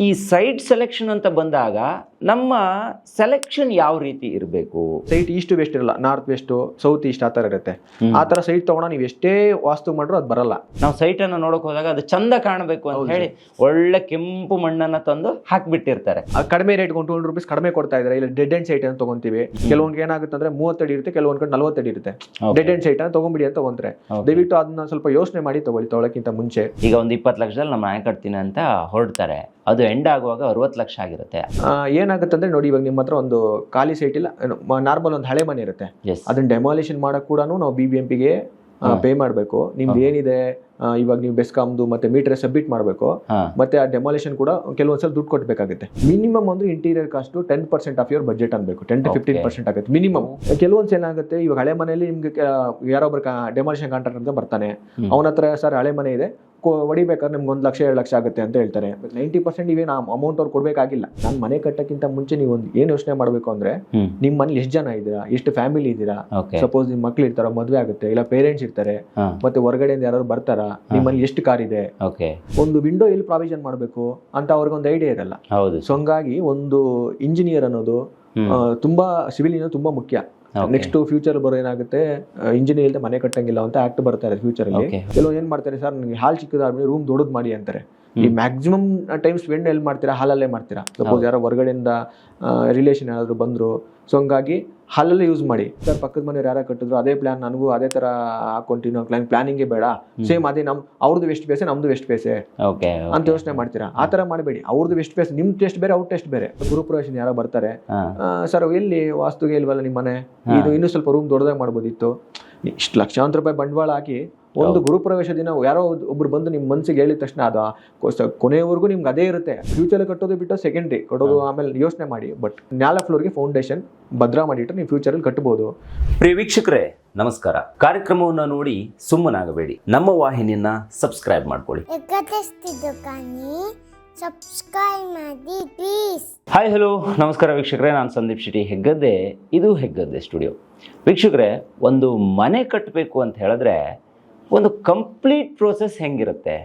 ಈ site selection ಅಂತ ಬಂದಾಗ ನಮ್ಮ ಸೆಲೆಕ್ಷನ್ ಯಾವ ರೀತಿ ಇರಬೇಕು? ಸೈಟ್ ಈಸ್ಟ್ ವೆಸ್ಟ್ ಇರಲ್ಲ ನಾರ್ತ್ ವೆಸ್ಟ್ ಸೌತ್ ಈಸ್ಟ್ ಆ ಥರ ಇರುತ್ತೆ. ಆ ಥರ ಸೈಟ್ ತಗೊಂಡ ನೀವು ಎಷ್ಟೇ ವಾಸ್ತು ಮಾಡ್ರು ಅದು ಬರಲ್ಲ. ನಾವು ಸೈಟ್ ಅನ್ನು ನೋಡಕ್ ಹೋದಾಗ ಅದು ಚಂದ ಕಾಣಬೇಕು ಅಂತ ಹೇಳಿ ಒಳ್ಳೆ ಕೆಂಪು ಮಣ್ಣನ್ನ ತಂದು ಹಾಕ್ಬಿಟ್ಟಿರ್ತಾರೆ. ಕಡಿಮೆ ರೇಟ್ ಟೂ ಹಂಡ್ರೆಡ್ ರುಪೀಸ್ ಕಡಿಮೆ ಕೊಡ್ತಾ ಇದ್ದಾರೆ ಇಲ್ಲ ಡೆಡ್ ಎಂಡ್ ಸೈಟ್ ಅಂತ ತಗೊಂತೀವಿ. ಕೆಲವೊಂದು ಏನಾಗುತ್ತೆ ಅಂದ್ರೆ ಮೂವತ್ತಡಿ ಇರುತ್ತೆ ಕೆಲವೊಂದು ಕಡೆ ನಲ್ವತ್ತಡಿ ಇರುತ್ತೆ. ಡೆಡ್ ಎಂಡ್ ಸೈಟ್ ಅಂತ ತಗೊಂಬಿಡಿ ಅಂತ ತಗೊಂತಾರೆ. ದಯವಿಟ್ಟು ಅದನ್ನ ಸ್ವಲ್ಪ ಯೋಚನೆ ಮಾಡಿ ತಗೊಳ್ಳಿ ತಗೊಳಕ್ಕಿಂತ ಮುಂಚೆ. ಈಗ ಒಂದು ಇಪ್ಪತ್ತು ಲಕ್ಷದಲ್ಲಿ ನಮ್ಮ ಮನೆ ಕಟ್ತೀನಿ ಅಂತ ಹೊರಡ್ತಾರೆ. ಅದು ಎಂಡ್ ಆಗುವಾಗ ಅರವತ್ತು ಲಕ್ಷ ಆಗಿರುತ್ತೆ. ಆ, ಏನಾಗುತ್ತೆ ಅಂದ್ರೆ ನೋಡಿ ಇವಾಗ ನಿಮ್ಮ ಹತ್ರ ಒಂದು ಖಾಲಿ ಸೈಟ್ ಇಲ್ಲ ನಾರ್ಮಲ್ ಒಂದು ಹಳೆ ಮನೆ ಇರುತ್ತೆ. ಅದನ್ನ ಡೆಮಾಲಿಷನ್ ಮಾಡಕ್ ಕೂಡ ನಾವು ಬಿ ಬಿ ಎಂ ಪಿಗೆ ಪೇ ಮಾಡಬೇಕು. ನಿಮ್ದು ಏನಿದೆ ಇವಾಗ ನೀವು ಬೆಸ್ಕಾಮ್ದು ಮತ್ತೆ ಮೀಟರ್ ಸಬ್ಮಿಟ್ ಮಾಡಬೇಕು. ಮತ್ತೆ ಆ ಡೆಮಾಲಿಷನ್ ಕೂಡ ಕೆಲವೊಂದ್ಸಲ ದುಡ್ಡು ಕೊಟ್ಟಬೇಕಾಗುತ್ತೆ ಮಿನಿಮಮ್ ಅಂದ್ರೆ interior cost ten percent of your budget ಅನ್ಬೇಕು. ಟೆನ್ ಟು ಫಿಫ್ಟೀನ್ ಪರ್ಸೆಂಟ್ ಆಗುತ್ತೆ ಮಿನಿಮಮ್ ಕೆಲವೊಂದ್ಸ ಏನಾಗುತ್ತೆ ಇವಾಗ ಹಳೆ ಮನೆಯಲ್ಲಿ ನಿಮ್ಗೆ ಯಾರೊಬ್ಬರ ಡೆಮಾಲಿಷನ್ ಕಾಂಟ್ರಾಕ್ಟ್ ಅಂತ ಬರ್ತಾನೆ. ಅವನ ಹತ್ರ ಸರ್ ಹಳೆ ಮನೆ ಇದೆ ಹೊಡಿಬೇಕಾದ್ರೆ ನಿಮ್ಗೆ ಒಂದು ಲಕ್ಷ ಎರಡು ಲಕ್ಷ ಆಗುತ್ತೆ ಅಂತ ಹೇಳ್ತಾರೆ. ನೈಂಟಿ ಪರ್ಸೆಂಟ್ ಇವೇನು ಅಮೌಂಟ್ ಅವ್ರು ಕೊಡಬೇಕಾಗಿಲ್ಲ. ನಾನು ಮನೆ ಕಟ್ಟಕ್ಕಿಂತ ಮುಂಚೆ ನೀವು ಒಂದು ಏನು ಯೋಚನೆ ಮಾಡಬೇಕು ಅಂದ್ರೆ ನಿಮ್ಮ ಮನೇಲಿ ಎಷ್ಟು ಜನ ಇದ್ದೀರಾ ಎಷ್ಟು ಫ್ಯಾಮಿಲಿ ಇದ್ದೀರಾ? ಸಪೋಸ್ ನಿಮ್ಮ ಮಕ್ಳು ಇರ್ತಾರ ಮದುವೆ ಆಗುತ್ತೆ ಇಲ್ಲ ಪೇರೆಂಟ್ಸ್ ಇರ್ತಾರೆ ಮತ್ತೆ ಹೊರಗಡೆಯಿಂದ ಯಾರು ಬರ್ತಾರಾ ನಿಮ್ಮಲ್ಲಿ ಎಷ್ಟು ಕಾರ್ ಇದೆ? ಒಂದು ವಿಂಡೋ ಎಲ್ಲಿ ಪ್ರಾವಿಷನ್ ಮಾಡಬೇಕು ಅಂತ ಅವ್ರಿಗೊಂದು ಐಡಿಯಾ ಇರಲ್ಲ. ಸೊ ಹಂಗಾಗಿ ಒಂದು ಇಂಜಿನಿಯರ್ ಅನ್ನೋದು ತುಂಬಾ ಸಿವಿಲ್ ಇಂಜಿನಿಯರ್ ತುಂಬಾ ಮುಖ್ಯ. ನೆಕ್ಸ್ಟ್ ಫ್ಯೂಚರ್ ಬರೋ ಏನಾಗುತ್ತೆ ಇಂಜಿನಿಯರ್ ಇಲ್ಲದೆ ಮನೆ ಕಟ್ಟಂಗಿಲ್ಲ ಅಂತ ಆಕ್ಟ್ ಬರ್ತಾ ಇದೆ ಫ್ಯೂಚರ್ ಅಲ್ಲಿ. ಕೆಲವು ಏನ್ ಮಾಡ್ತಾರೆ ಸರ್ ನನಗೆ ಹಾಲ್ ಚಿಕ್ಕದಾದ್ಮೇಲೆ ರೂಮ್ ದೊಡ್ಡದು ಮಾಡಿ ಅಂತಾರೆ. ಈ ಮ್ಯಾಕ್ಸಿಮಮ್ ಟೈಮ್ ಸ್ಪೆಂಡ್ ಎಲ್ಲಿ ಮಾಡ್ತೀರಾ? ಹಾಲಲ್ಲೇ ಮಾಡ್ತೀರಾ? ಸಪೋಸ್ ಯಾರೋ ಹೊರಗಡೆಯಿಂದ ರಿಲೇಷನ್ ಏನಾದ್ರು ಬಂದ್ರು. ಸೊ ಹಂಗಾಗಿ ಹಾಲಲ್ಲೇ ಯೂಸ್ ಮಾಡಿ. ಸರ್ ಪಕ್ಕದ ಮನೆಯವ್ರು ಯಾರು ಕಟ್ಟಿದ್ರು ಅದೇ ಪ್ಲಾನ್ ನನಗೂ ಅದೇ ತರ ಹಾಕೊಂತೀನಿ ಪ್ಲಾನ್ ಪ್ಲಾನಿಂಗೇ ಬೇಡ. ಸೇಮ್ ಅದೇ ನಮ್ ಅವ್ರದ್ದು ವೆಸ್ಟ್ ಪೇಸೆ ನಮ್ದು ವೆಸ್ಟ್ ಪೇಸೆ ಓಕೆ ಅಂತ ಯೋಚನೆ ಮಾಡ್ತೀರಾ? ಆ ತರ ಮಾಡಬೇಡಿ. ಅವ್ರದ್ದು ವೆಸ್ಟ್ ಪೇಸ್ ನಿಮ್ ಟೆಸ್ಟ್ ಬೇರೆ ಅವ್ರ ಟೆಸ್ಟ್ ಬೇರೆ. ಗುರುಪ್ರವೇಶ ಯಾರೋ ಬರ್ತಾರೆ. ಸರ್ ಎಲ್ಲಿ? ವಾಸ್ತುಗೆ ಇಲ್ವಲ್ಲ ನಿಮ್ಮ ಮನೆ? ಇದು ಇನ್ನೂ ಸ್ವಲ್ಪ ರೂಮ್ ದೊಡ್ಡದಾಗಿ ಮಾಡ್ಬೋದಿತ್ತು. ಇಷ್ಟು ಲಕ್ಷಾಂತರ ರೂಪಾಯಿ ಬಂಡವಾಳ ಹಾಕಿ ಒಂದು ಗುರುಪ್ರವೇಶ ದಿನ ಯಾರೋ ಒಬ್ರು ಬಂದು ನಿಮ್ಮ ಮನಸ್ಸಿಗೆ ಹೇಳಿದ ತಕ್ಷಣ ಅದು ಕೊನೆಯವರೆಗೂ ನಿಮ್ಗೆ ಅದೇ ಇರುತ್ತೆ. ಫ್ಯೂಚರ್ ಕಟ್ಟೋದು ಬಿಟ್ಟು ಸೆಕೆಂಡ್ರಿ ಕೊಡೋದು ಆಮೇಲೆ ಯೋಚನೆ ಮಾಡಿ. ಬಟ್ ನ್ಯಾಲ ಫ್ಲೋರ್ಗೆ ಫೌಂಡೇಶನ್ ಭದ್ರಾ ಮಾಡಿಟ್ಟು ನೀವು ಫ್ಯೂಚರಲ್ಲಿ ಕಟ್ಟಬಹುದು. ಪ್ರಿಯ ವೀಕ್ಷಕರೇ ನಮಸ್ಕಾರ. ಕಾರ್ಯಕ್ರಮವನ್ನು ನೋಡಿ ಸುಮ್ಮನಾಗಬೇಡಿ. ನಮ್ಮ ವಾಹಿನಿಯನ್ನ ಸಬ್ಸ್ಕ್ರೈಬ್ ಮಾಡ್ಕೊಳ್ಳಿ. ಸಬ್ಸ್ಕ್ರೈಬ್ ಮಾಡಿ ಪ್ಲೀಸ್ ಹಾಯ್ ಹಲೋ ನಮಸ್ಕಾರ ವೀಕ್ಷಕರೇ ನಾನು ಸಂದೀಪ್ ಶೆಟ್ಟಿ ಹೆಗ್ಗದ್ದೆ. ಇದು ಹೆಗ್ಗದ್ದೆ ಸ್ಟುಡಿಯೋ ವೀಕ್ಷಕರೇ ಒಂದು ಮನೆ ಕಟ್ಟಬೇಕು ಅಂತ ಹೇಳಿದ್ರೆ ಒಂದು ಕಂಪ್ಲೀಟ್ ಪ್ರೋಸೆಸ್ ಹೆಂಗಿರುತ್ತೆ?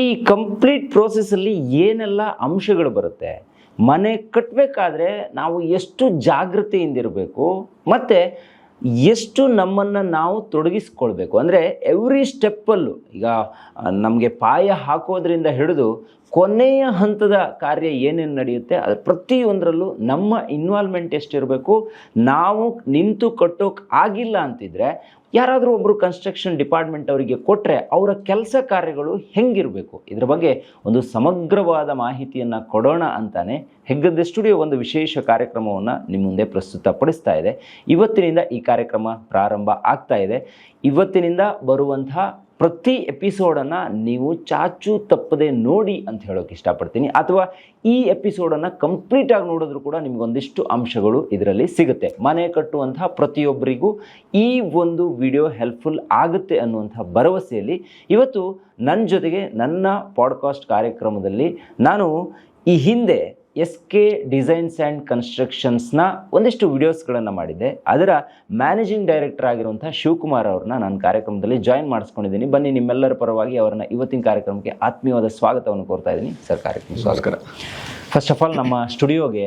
ಈ ಕಂಪ್ಲೀಟ್ ಪ್ರೋಸೆಸ್ಸಲ್ಲಿ ಏನೆಲ್ಲ ಅಂಶಗಳು ಬರುತ್ತೆ? ಮನೆ ಕಟ್ಟಬೇಕಾದ್ರೆ ನಾವು ಎಷ್ಟು ಜಾಗೃತಿಯಿಂದಿರಬೇಕು ಮತ್ತು ಎಷ್ಟು ನಮ್ಮನ್ನು ನಾವು ತೊಡಗಿಸ್ಕೊಳ್ಬೇಕು? ಅಂದರೆ ಎವ್ರಿ ಸ್ಟೆಪ್ಪಲ್ಲೂ ಈಗ ನಮಗೆ ಪಾಯ ಹಾಕೋದ್ರಿಂದ ಹಿಡಿದು ಕೊನೆಯ ಹಂತದ ಕಾರ್ಯ ಏನೇನು ನಡೆಯುತ್ತೆ ಅದು ಪ್ರತಿಯೊಂದರಲ್ಲೂ ನಮ್ಮ ಇನ್ವಾಲ್ವ್ಮೆಂಟ್ ಎಷ್ಟಿರಬೇಕು? ನಾವು ನಿಂತು ಕಟ್ಟೋಕೆ ಆಗಿಲ್ಲ ಅಂತಿದ್ರೆ ಯಾರಾದರೂ ಒಬ್ಬರು ಕನ್ಸ್ಟ್ರಕ್ಷನ್ ಡಿಪಾರ್ಟ್ಮೆಂಟ್ ಅವರಿಗೆ ಕೊಟ್ಟರೆ ಅವರ ಕೆಲಸ ಕಾರ್ಯಗಳು ಹೆಂಗಿರಬೇಕು? ಇದರ ಬಗ್ಗೆ ಒಂದು ಸಮಗ್ರವಾದ ಮಾಹಿತಿಯನ್ನು ಕೊಡೋಣ ಅಂತಾನೆ ಹೆಗ್ಗದ್ದೆ ಸ್ಟುಡಿಯೋ ಒಂದು ವಿಶೇಷ ಕಾರ್ಯಕ್ರಮವನ್ನು ನಿಮ್ಮ ಮುಂದೆ ಪ್ರಸ್ತುತಪಡಿಸ್ತಾ ಇದೆ. ಇವತ್ತಿನಿಂದ ಈ ಕಾರ್ಯಕ್ರಮ ಪ್ರಾರಂಭ ಆಗ್ತಾ ಇದೆ. ಇವತ್ತಿನಿಂದ ಬರುವಂತಹ ಪ್ರತಿ ಎಪಿಸೋಡನ್ನು ನೀವು ಚಾಚು ತಪ್ಪದೆ ನೋಡಿ ಅಂತ ಹೇಳೋಕೆ ಇಷ್ಟಪಡ್ತೀನಿ. ಅಥವಾ ಈ ಎಪಿಸೋಡನ್ನು ಕಂಪ್ಲೀಟಾಗಿ ನೋಡಿದ್ರು ಕೂಡ ನಿಮಗೊಂದಿಷ್ಟು ಅಂಶಗಳು ಇದರಲ್ಲಿ ಸಿಗುತ್ತೆ. ಮನೆ ಕಟ್ಟುವಂತಹ ಪ್ರತಿಯೊಬ್ಬರಿಗೂ ಈ ಒಂದು ವಿಡಿಯೋ ಹೆಲ್ಪ್ಫುಲ್ ಆಗುತ್ತೆ ಅನ್ನುವಂಥ ಭರವಸೆಯಲ್ಲಿ ಇವತ್ತು ನನ್ನ ಜೊತೆಗೆ ನನ್ನ ಪಾಡ್ಕಾಸ್ಟ್ ಕಾರ್ಯಕ್ರಮದಲ್ಲಿ ನಾನು ಈ ಹಿಂದೆ ಎಸ್ ಕೆ ಡಿಸೈನ್ಸ್ ಆ್ಯಂಡ್ ಕನ್ಸ್ಟ್ರಕ್ಷನ್ಸ್ನ ಒಂದಿಷ್ಟು ವಿಡಿಯೋಸ್ಗಳನ್ನು ಮಾಡಿದ್ದೆ. ಅದರ ಮ್ಯಾನೇಜಿಂಗ್ ಡೈರೆಕ್ಟರ್ ಆಗಿರುವಂಥ ಶಿವಕುಮಾರ್ ಅವ್ರನ್ನ ನಾನು ಕಾರ್ಯಕ್ರಮದಲ್ಲಿ ಜಾಯಿನ್ ಮಾಡಿಸ್ಕೊಂಡಿದ್ದೀನಿ. ಬನ್ನಿ ನಿಮ್ಮೆಲ್ಲರ ಪರವಾಗಿ ಅವರನ್ನ ಇವತ್ತಿನ ಕಾರ್ಯಕ್ರಮಕ್ಕೆ ಆತ್ಮೀಯವಾದ ಸ್ವಾಗತವನ್ನು ಕೋರ್ತಾ ಇದ್ದೀನಿ. ಸರ್ ಕಾರ್ಯಕ್ರಮ ಸ್ವಾಗತ. ನಮಸ್ಕಾರ ಫಸ್ಟ್ ಆಫ್ ಆಲ್ ನಮ್ಮ ಸ್ಟುಡಿಯೋಗೆ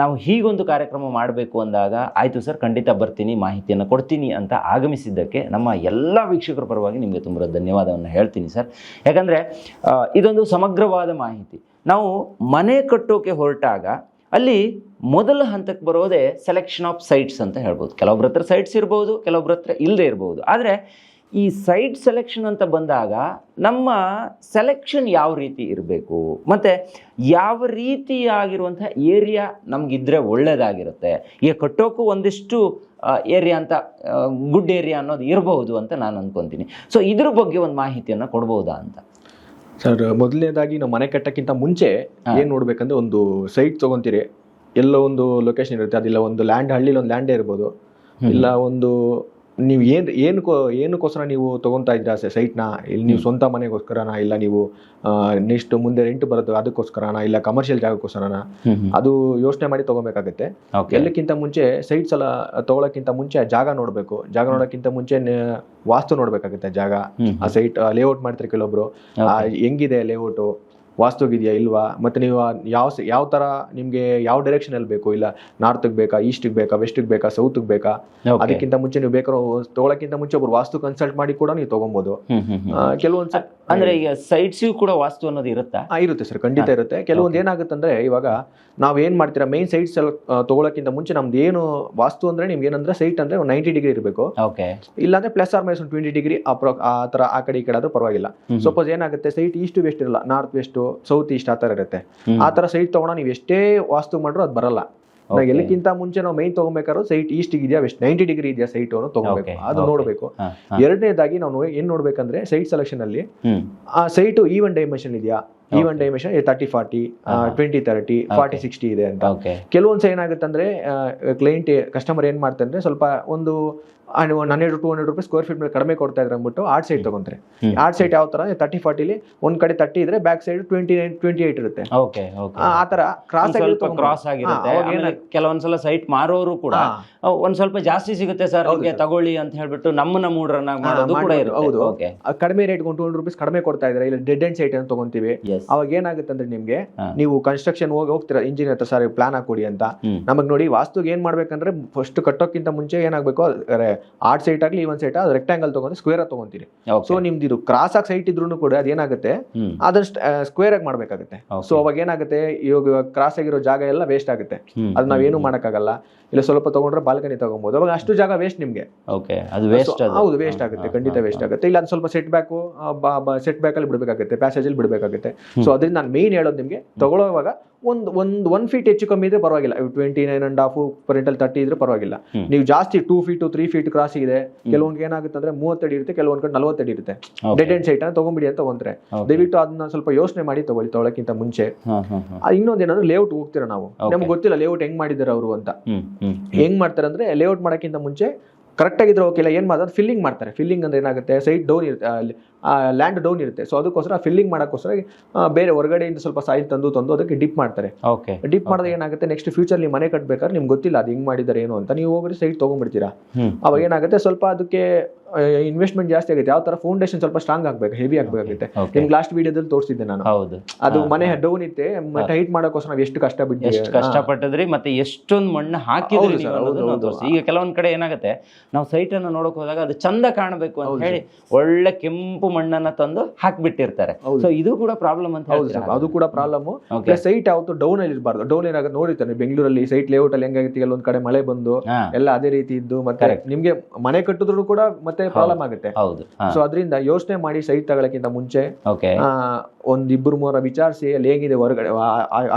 ನಾವು ಹೀಗೊಂದು ಕಾರ್ಯಕ್ರಮ ಮಾಡಬೇಕು ಅಂದಾಗ ಆಯಿತು ಸರ್, ಖಂಡಿತ ಬರ್ತೀನಿ, ಮಾಹಿತಿಯನ್ನು ಕೊಡ್ತೀನಿ ಅಂತ ಆಗಮಿಸಿದ್ದಕ್ಕೆ ನಮ್ಮ ಎಲ್ಲ ವೀಕ್ಷಕರ ಪರವಾಗಿ ನಿಮಗೆ ತುಂಬ ಧನ್ಯವಾದವನ್ನು ಹೇಳ್ತೀನಿ ಸರ್. ಯಾಕಂದರೆ ಇದೊಂದು ಸಮಗ್ರವಾದ ಮಾಹಿತಿ. ನಾವು ಮನೆ ಕಟ್ಟೋಕೆ ಹೊರಟಾಗ ಅಲ್ಲಿ ಮೊದಲ ಹಂತಕ್ಕೆ ಬರೋದೇ ಸೆಲೆಕ್ಷನ್ ಆಫ್ ಸೈಟ್ಸ್ ಅಂತ ಹೇಳ್ಬೋದು. ಕೆಲವೊಬ್ಬರ ಹತ್ರ ಸೈಟ್ಸ್ ಇರ್ಬೋದು ಕೆಲವೊಬ್ಬರ ಹತ್ರ ಇಲ್ಲದೆ ಇರ್ಬೋದು. ಆದರೆ ಈ ಸೈಟ್ ಸೆಲೆಕ್ಷನ್ ಅಂತ ಬಂದಾಗ ನಮ್ಮ ಸೆಲೆಕ್ಷನ್ ಯಾವ ರೀತಿ ಇರಬೇಕು? ಮತ್ತು ಯಾವ ರೀತಿಯಾಗಿರುವಂಥ ಏರಿಯಾ ನಮಗಿದ್ರೆ ಒಳ್ಳೆಯದಾಗಿರುತ್ತೆ ಈಗ ಕಟ್ಟೋಕ್ಕೂ ಒಂದಿಷ್ಟು ಏರಿಯಾ ಅಂತ ಗುಡ್ ಏರಿಯಾ ಅನ್ನೋದು ಇರಬಹುದು ಅಂತ ನಾನು ಅಂದ್ಕೊತೀನಿ ಸೊ ಇದ್ರ ಬಗ್ಗೆ ಒಂದು ಮಾಹಿತಿಯನ್ನು ಕೊಡ್ಬೋದಾ ಅಂತ? ಸರ್ ಮೊದಲನೇದಾಗಿ ನಾವು ಮನೆ ಕಟ್ಟಕ್ಕಿಂತ ಮುಂಚೆ ಏನು ನೋಡ್ಬೇಕಂದ್ರೆ ಒಂದು ಸೈಟ್ ತಗೊಂತೀರಿ. ಎಲ್ಲೋ ಒಂದು ಲೊಕೇಶನ್ ಇರುತ್ತೆ. ಅದಿಲ್ಲ ಒಂದು ಲ್ಯಾಂಡ್ ಹಳ್ಳಿಲಿ ಒಂದು ಲ್ಯಾಂಡೇ ಇರ್ಬೋದು. ಇಲ್ಲ ಒಂದು ನೀವು ಏನು ಏನಕ್ಕೋ ಏನಕ್ಕೋಸ್ಕರ ನೀವು ತಗೊಂತಾ ಇದ್ದೀರಾ ಸೈಟ್ನ ಇಲ್ಲಿ ನೀವು ಸ್ವಂತ ಮನೆಗೋಸ್ಕರನ? ಇಲ್ಲ ನೀವು ನೆಕ್ಸ್ಟ್ ಮುಂದೆ ರೆಂಟ್ ಬರೋದು ಅದಕ್ಕೋಸ್ಕರನಾ? ಇಲ್ಲ ಕಮರ್ಷಿಯಲ್ ಜಾಗಕ್ಕೋಸ್ಕರನ? ಅದು ಯೋಚನೆ ಮಾಡಿ ತಗೋಬೇಕಾಗತ್ತೆ. ಎಲ್ಲಕ್ಕಿಂತ ಮುಂಚೆ ಸೈಟ್ಸ್ ಎಲ್ಲ ತೊಗೊಳಕ್ಕಿಂತ ಮುಂಚೆ ಜಾಗ ನೋಡಬೇಕು. ಜಾಗ ನೋಡೋಕ್ಕಿಂತ ಮುಂಚೆ ವಾಸ್ತು ನೋಡಬೇಕಾಗುತ್ತೆ ಜಾಗ. ಆ ಸೈಟ್ ಲೇಔಟ್ ಮಾಡ್ತಾರೆ ಕೆಲವೊಬ್ರು. ಹೆಂಗಿದೆ ಲೇಔಟು ವಾಸ್ತುಗಿದೆಯಾ ಇಲ್ವಾ? ಮತ್ತೆ ನೀವು ಯಾವ ಯಾವ ತರ ನಿಮ್ಗೆ ಯಾವ ಡೈರೆಕ್ಷನ್ ಅಲ್ಲಿ ಬೇಕು? ಇಲ್ಲ ನಾರ್ತ್ಗೆ ಬೇಕಾ ಈಸ್ಟಿಗೆ ಬೇಕಾ ವೆಸ್ಟಿಗೆ ಬೇಕಾ ಸೌತ್ಗೆ ಬೇಕಾ? ಅದಕ್ಕಿಂತ ಮುಂಚೆ ನೀವು ಬೇಕಾದ್ರೂ ತಗೊಳಕ್ಕಿಂತ ಮುಂಚೆ ಒಬ್ರು ವಾಸ್ತು ಕನ್ಸಲ್ಟ್ ಮಾಡಿ ಕೂಡ ನೀವು ತೊಗೊಬೋದು. ಕೆಲವೊಂದು ಅಂದ್ರೆ ಈಗ ಸೈಟ್ಸಿಗೂ ಕೂಡ ವಾಸ್ತು ಅನ್ನೋದು ಇರುತ್ತಾ? ಆ, ಇರುತ್ತೆ ಸರ್ ಖಂಡಿತ ಇರುತ್ತೆ. ಕೆಲವೊಂದು ಏನಾಗುತ್ತಂದ್ರೆ ಇವಾಗ ನಾವು ಏನು ಮಾಡ್ತೀರಾ ಮೈನ್ ಸೈಟ್ಸ್ ತಗೊಳಕ್ಕಿಂತ ಮುಂಚೆ ನಮ್ದು ಏನು ವಾಸ್ತು ಅಂದ್ರೆ ನಿಮ್ಗೆ ಏನಂದ್ರೆ ಸೈಟ್ ಅಂದ್ರೆ ಒಂದು ನೈಂಟಿ ಡಿಗ್ರಿ ಇರಬೇಕು. ಓಕೆ ಇಲ್ಲಾಂದ್ರೆ ಪ್ಲಸ್ ಆರ್ ಮೈನಸ್ ಒಂದು ಟ್ವೆಂಟಿ ಡಿಗ್ರಿ ಆ ತರ ಆ ಕಡೆ ಈ ಕಡೆ ಆದ್ರೂ ಪರವಾಗಿಲ್ಲ. ಸಪೋಸ್ ಏನಾಗುತ್ತೆ ಸೈಟ್ ಈಸ್ಟ್ ವೆಸ್ಟ್ ಇರಲ್ಲ ನಾರ್ತ್ ವೆಸ್ಟ್ ಸೌತ್ ಈಸ್ಟ್ ಆ ತರ ಇರುತ್ತೆ. ಆ ತರ ಸೈಟ್ ತಗೊಂಡ ನೀವು ಎಷ್ಟೇ ವಾಸ್ತು ಮಾಡ್ರು ಅದು ಬರಲ್ಲ. ನಾವು ಎಲ್ಲಕ್ಕಿಂತ ಮುಂಚೆ ನಾವು ಮೈನ್ ತಗೊಬೇಕಾದ್ರೆ ಸೈಟ್ ಈಸ್ಟ್ ಇದೆಯಾ ವೆಸ್ಟ್ ನೈಂಟಿ ಡಿಗ್ರಿ ಇದೆಯಾ ಸೈಟ್ ತಗೋಬೇಕು. ತಗೊಬೇಕು ಅದು. ನೋಡಬೇಕು. ಎರಡನೇದಾಗಿ ನಾವು ಏನ್ ನೋಡ್ಬೇಕಂದ್ರೆ ಸೈಟ್ ಸೆಲೆಕ್ಷನ್ ಅಲ್ಲಿ ಆ ಸೈಟ್ ಈವನ್ ಡೈಮೆನ್ಷನ್ ಇದೆಯಾ? Even dimension thirty forty twenty thirty forty sixty ಇದೆ ಅಂತ. ಕೆಲವೊಂದ್ಸ ಏನಾಗುತ್ತೆ ಅಂದ್ರೆ ಕ್ಲೈಂಟ್ ಕಸ್ಟಮರ್ ಏನ್ ಮಾಡ್ತಾರೆ ಸ್ವಲ್ಪ ಒಂದು ಒಂದು ಹನ್ನೆರಡು two hundred rupees square feet ಮೇಲೆ ಕಡಿಮೆ ಕೊಡ್ತಾ ಇದ್ರೆ ಅಂದ್ಬಿಟ್ಟು ಆರ್ಟ್ ಸೈಡ್ ತಗೊಂತಾರೆ ಆರ್ಟ್ ಸೈಡ್ ಯಾವ ತರ? ತರ್ಟಿ ಫಾರ್ಟಿಲಿ ಒಂದ್ ಕಡೆ ತರ್ಟಿ ಇದ್ರೆ back side twenty nine twenty eight ಇರುತ್ತೆ. ಆ ತರ ಕ್ರಾಸ್ ಕ್ರಾಸ್ ಆಗಿರುತ್ತೆ. ಕೆಲವೊಂದ್ಸಲ ಸೈಟ್ ಮಾರೋರು ಕೂಡ ಒಂದು ಸ್ವಲ್ಪ ಜಾಸ್ತಿ ಸಿಗುತ್ತೆ ಸರ್ ಅವ್ರಿಗೆ ತಗೊಳ್ಳಿ ಅಂತ ಹೇಳ್ಬಿಟ್ಟು ನಮ್ಮನ್ನ ಮೂಡ್ರನ್ನಾಗಿ ಮಾಡೋದು ಕೂಡ ಹೌದು. ಕಡಿಮೆ ರೇಟ್ ಒಂದು ಟೂ ಹಂಡ್ರೆಡ್ ರುಪೀಸ್ ಕಡಿಮೆ ಕೊಡ್ತಾ ಇದ್ರೆ ಇಲ್ಲ ಡೆಡ್ ಅಂಡ್ ಸೈಟ್ ಅಂತ ತಗೊಂತೀವಿ. ಅವಾಗ ಏನಾಗುತ್ತೆ ಅಂದ್ರೆ ನಿಮ್ಗೆ ನೀವು ಕನ್ಸ್ಟ್ರಕ್ಷನ್ ಹೋಗಿ ಹೋಗ್ತೀರಾ ಇಂಜಿನಿಯರ್ ಹತ್ರ ಸರ್ ಪ್ಲಾನ್ ಹಾಕೊಡಿ ಅಂತ. ನಮಗ್ ನೋಡಿ ವಾಸ್ತುಗೆ ಏನ್ ಮಾಡ್ಬೇಕಂದ್ರೆ ಫಸ್ಟ್ ಕಟ್ಟೋಕ್ಕಿಂತ ಮುಂಚೆ ಏನಾಗಬೇಕು? ಆರ್ಟ್ ಸೈಟ್ ಆಗಲಿ ಒಂದ್ ಸೈಟ್ ಅದು ರೆಕ್ಟಾಂಗಲ್ ತಗೊಂಡು ಸ್ಕ್ವೇರ್ ತಗೊಂತೀರಿ. ಸೊ ನಿಮ್ದು ಇದು ಕ್ರಾಸ್ ಆಗಿ ಸೈಟ್ ಇದ್ರೂ ಕೂಡ ಅದೇನಾಗುತ್ತೆ ಅದನ್ನ ಸ್ಕ್ವೇರ್ ಆಗಿ ಮಾಡ್ಬೇಕಾಗುತ್ತೆ. ಸೊ ಅವಾಗ ಏನಾಗುತ್ತೆ? ಇವಾಗ ಕ್ರಾಸ್ ಆಗಿರೋ ಜಾಗ ಎಲ್ಲ ವೇಸ್ಟ್ ಆಗುತ್ತೆ. ಅದ್ ನಾವೇನು ಮಾಡೋಕ್ಕಾಗಲ್ಲ. ಇಲ್ಲ ಸ್ವಲ್ಪ ತಗೊಂಡ್ರೆ ಬಾಲ್ಕನಿ ತಗೊಬಹುದು ಅವಾಗ ಅಷ್ಟು ಜಾಗ ವೇಸ್ಟ್ ನಿಮಗೆ. ಓಕೆ ಅದು ವೇಸ್ಟ್ ಅದು. ಹೌದು ವೇಸ್ಟ್ ಆಗುತ್ತೆ. ಖಂಡಿತ ವೇಸ್ಟ್ ಆಗುತ್ತೆ. ಇಲ್ಲ ಅದು ಸ್ವಲ್ಪ ಸೆಟ್ ಬ್ಯಾಕು ಸೆಟ್ ಬ್ಯಾಕ್ ಅಲ್ಲಿ ಬಿಡಬೇಕಾಗುತ್ತೆ. ಪ್ಯಾಸೇಜ್ ಅಲ್ಲಿ ಬಿಡಬೇಕಾಗುತ್ತೆ. ಸೊ ಅದರಿಂದ ನಾನು ಮೇನ್ ಹೇಳೋದು ನಿಮಗೆ ತಗೊಳ್ಳೋವಾಗ ಒಂದು ಒಂದು ಒನ್ ಫೀಟ್ ಹೆಚ್ಚು ಕಮ್ಮಿ ಇದ್ರೆ ಪರವಾಗಿಲ್ಲ. ಟ್ವೆಂಟಿ ನೈನ್ ಅಂಡ್ ಹಾಫ್ ಪರೆಂಟಲ್ ತರ್ಟಿ ಇದ್ರೆ ಪರವಾಗಿಲ್ಲ. ನೀವು ಜಾಸ್ತಿ two feet three feet cross ಇದೆ ಕೆಲವೊಂದು ಏನಾಗುತ್ತೆ ಅಂದ್ರೆ ಮೂವತ್ತಡಿ ಇರುತ್ತೆ ಕೆಲವೊಂದು ಕಡೆ ನಲವತ್ತಡಿ ಇರುತ್ತೆ. ಡೆಡ್ ಅಂಡ್ ಸೈಟ್ ಅನ್ನ ತಗೊಂಬಿಡಿ ಅಂತ ತಗೊಂತಾರೆ. ದಯವಿಟ್ಟು ಅದನ್ನ ಸ್ವಲ್ಪ ಯೋಚನೆ ಮಾಡಿ ತಗೊಳ್ಳಿ ತಗೊಳಕ್ಕಿಂತ ಮುಂಚೆ. ಇನ್ನೊಂದೇನಂದ್ರೆ ಲೇಔಟ್ ಹೋಗ್ತೀರಾ ನಾವು. ನಮ್ಗೆ ಗೊತ್ತಿಲ್ಲ ಲೇಔಟ್ ಹೆಂಗ್ ಮಾಡಿದಾರೆ ಅವರು ಅಂತ. ಹೆಂಗ್ ಮಾಡ್ತಾರೆ ಅಂದ್ರೆ ಲೇಔಟ್ ಮಾಡಕ್ಕಿಂತ ಮುಂಚೆ ಕರೆಕ್ಟ್ ಆಗಿದ್ರೆ ಓಕೆ ಇಲ್ಲ ಏನು ಮಾಡ್ತಾರೆ ಫಿಲ್ಲಿಂಗ್ ಮಾಡ್ತಾರೆ. ಫಿಲ್ಲಿಂಗ್ ಅಂದ್ರೆ ಏನಾಗುತ್ತೆ? ಸೈಟ್ ಡೌನ್ ಇರುತ್ತೆ ಲ್ಯಾಂಡ್ ಡೌನ್ ಇರುತ್ತೆ. ಸೊ ಅದಕ್ಕೋಸ್ಕರ ಫಿಲ್ಲಿಂಗ್ ಮಾಡೋಕ್ಕೋಸ್ಕರ ಬೇರೆ ಹೊರಗಡೆಯಿಂದ ಸ್ವಲ್ಪ ಸಾಯಿಲ್ ತಂದು ತಂದು ಅದಕ್ಕೆ ಡಿಪ್ ಮಾಡ್ತಾರೆ. ಓಕೆ ಡಿಪ್ ಮಾಡಿದ್ರೆ ಏನಾಗುತ್ತೆ? ನೆಕ್ಸ್ಟ್ ಫ್ಯೂಚರ್ ನೀವು ಮನೆ ಕಟ್ಟಬೇಕಾದ್ರೆ ನಿಮ್ಗೆ ಗೊತ್ತಿಲ್ಲ ಅದು ಹೆಂಗೆ ಮಾಡಿದ್ದಾರೆ ಏನು ಅಂತ. ನೀವು ಹೋಗಿ ಸೈಟ್ ತೊಗೊಂಡ್ಬಿಡ್ತೀರಾ. ಅವಾಗ ಏನಾಗುತ್ತೆ? ಸ್ವಲ್ಪ ಅದಕ್ಕೆ ಇನ್ವೆಸ್ಟ್ಮೆಂಟ್ ಜಾಸ್ತಿ ಆಗುತ್ತೆ ಯಾವ ತರ ಫೌಂಡೇಶನ್ ಸ್ವಲ್ಪ ಸ್ಟ್ರಾಂಗ್ ಆಗ್ಬೇಕು ಹೆವಿ ಆಗ್ಬೇಕಾಗುತ್ತೆ. ನಿಮ್ಗೆ ಲಾಸ್ಟ್ ವಿಡಿಯೋದಲ್ಲಿ ತೋರಿಸಿದ್ದೆ ನಾನು. ಹೌದು. ಅದು ಮನೆ ಡೌನ್ ಇತ್ತೆ ಮತ್ತೆ ಹೈಟ್ ಮಾಡೋಕೋಸ್ಕರ ನಾವು ಎಷ್ಟು ಕಷ್ಟ ಬಿಟ್ಟು ಎಷ್ಟು ಕಷ್ಟಪಟ್ಟಿದ್ರಿ ಮತ್ತೆ ಎಷ್ಟೊಂದು ಮಣ್ಣು ಹಾಕಿದ್ರಿ ಈಗ ಕೆಲವೊಂದ್ ಕಡೆ ಏನಾಗುತ್ತೆ ನಾವು ಸೈಟ್ ಅನ್ನು ನೋಡಕ್ ಹೋದಾಗ ಅದು ಚಂದ ಕಾಣಬೇಕು ಅಂತ ಹೇಳಿ ಒಳ್ಳೆ ಕೆಂಪು ಮಣ್ಣನ್ನ ತಂದು ಹಾಕ್ಬಿಟ್ಟಿರ್ತಾರೆ. ಸೊ ಇದು ಕೂಡ ಪ್ರಾಬ್ಲಮ್ ಅಂತ ಹೌದು ಅದು ಕೂಡ ಪ್ರಾಬ್ಲಮ್ ಸೈಟ್ ಯಾವತ್ತು ಡೌನ್ ಅಲ್ಲಿ ಇರಬಾರ್ದು. ಡೌನ್ ಏನಾಗುತ್ತೆ ನೋಡಿರ್ತಾನೆ ಬೆಂಗಳೂರಲ್ಲಿ ಸೈಟ್ ಲೇಔಟ್ ಅಲ್ಲಿ ಹೆಂಗಾಗುತ್ತೆ ಕೆಲವೊಂದ್ ಕಡೆ ಮಳೆ ಬಂದು ಎಲ್ಲ ಅದೇ ರೀತಿ ಇದ್ದು ಮತ್ತೆ ನಿಮ್ಗೆ ಮನೆ ಕಟ್ಟಿದ್ರು ಕೂಡ ಮತ್ತೆ ಪ್ರಾಬ್ಲಮ್ ಆಗುತ್ತೆ. ಹೌದು ಸೊ ಅದರಿಂದ ಯೋಚನೆ ಮಾಡಿ ಸೈಟ್ ತಗೊಳಕ್ಕಿಂತ ಮುಂಚೆ ಒಂದಿಬ್ಬರು ಮೂರ ವಿಚಾರಿಸಿ ಅಲ್ಲಿ ಹೇಗಿದೆ ಹೊರಗಡೆ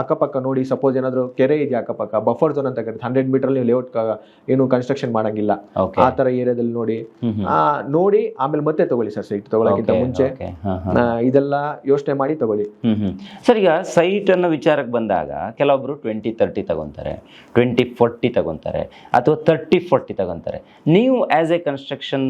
ಅಕ್ಕಪಕ್ಕ ನೋಡಿ ಸಪೋಸ್ ಏನಾದ್ರು ಕೆರೆ ಇದೆಯಾ ಅಕ್ಕಪಕ್ಕ ಬಫರ್ ಝೋನ್ ಅಂತ ಕರೀತಾರೆ ಹಂಡ್ರೆಡ್ ಮೀಟರ್ ನೀವು ಲೇಔಟ್ ಏನು ಕನ್ಸ್ಟ್ರಕ್ಷನ್ ಮಾಡಂಗಿಲ್ಲ. ಆ ತರ ಏರಿಯಾದಲ್ಲಿ ನೋಡಿ ನೋಡಿ ಆಮೇಲೆ ಮತ್ತೆ ತಗೊಳ್ಳಿ ಸರ್ ಸೈಟ್ ತಗೊಳಕ್ಕಿಂತ ಮುಂಚೆ. ಇದೆಲ್ಲ ಯೋಚನೆ ಮಾಡಿ ತಗೊಳ್ಳಿ. ಸರ್ ಈಗ ಸೈಟ್ ಅನ್ನೋ ವಿಚಾರಕ್ಕೆ ಬಂದಾಗ ಕೆಲವೊಬ್ರು ಟ್ವೆಂಟಿ ತರ್ಟಿ ತಗೊಂತಾರೆ ಟ್ವೆಂಟಿ ಫೋರ್ಟಿ ತಗೊಂತಾರೆ ಅಥವಾ ತರ್ಟಿ ಫೋರ್ಟಿ ತಗೊಂತಾರೆ. ನೀವು ಆಸ್ ಎ ಕನ್ಸ್ಟ್ರಕ್ಷನ್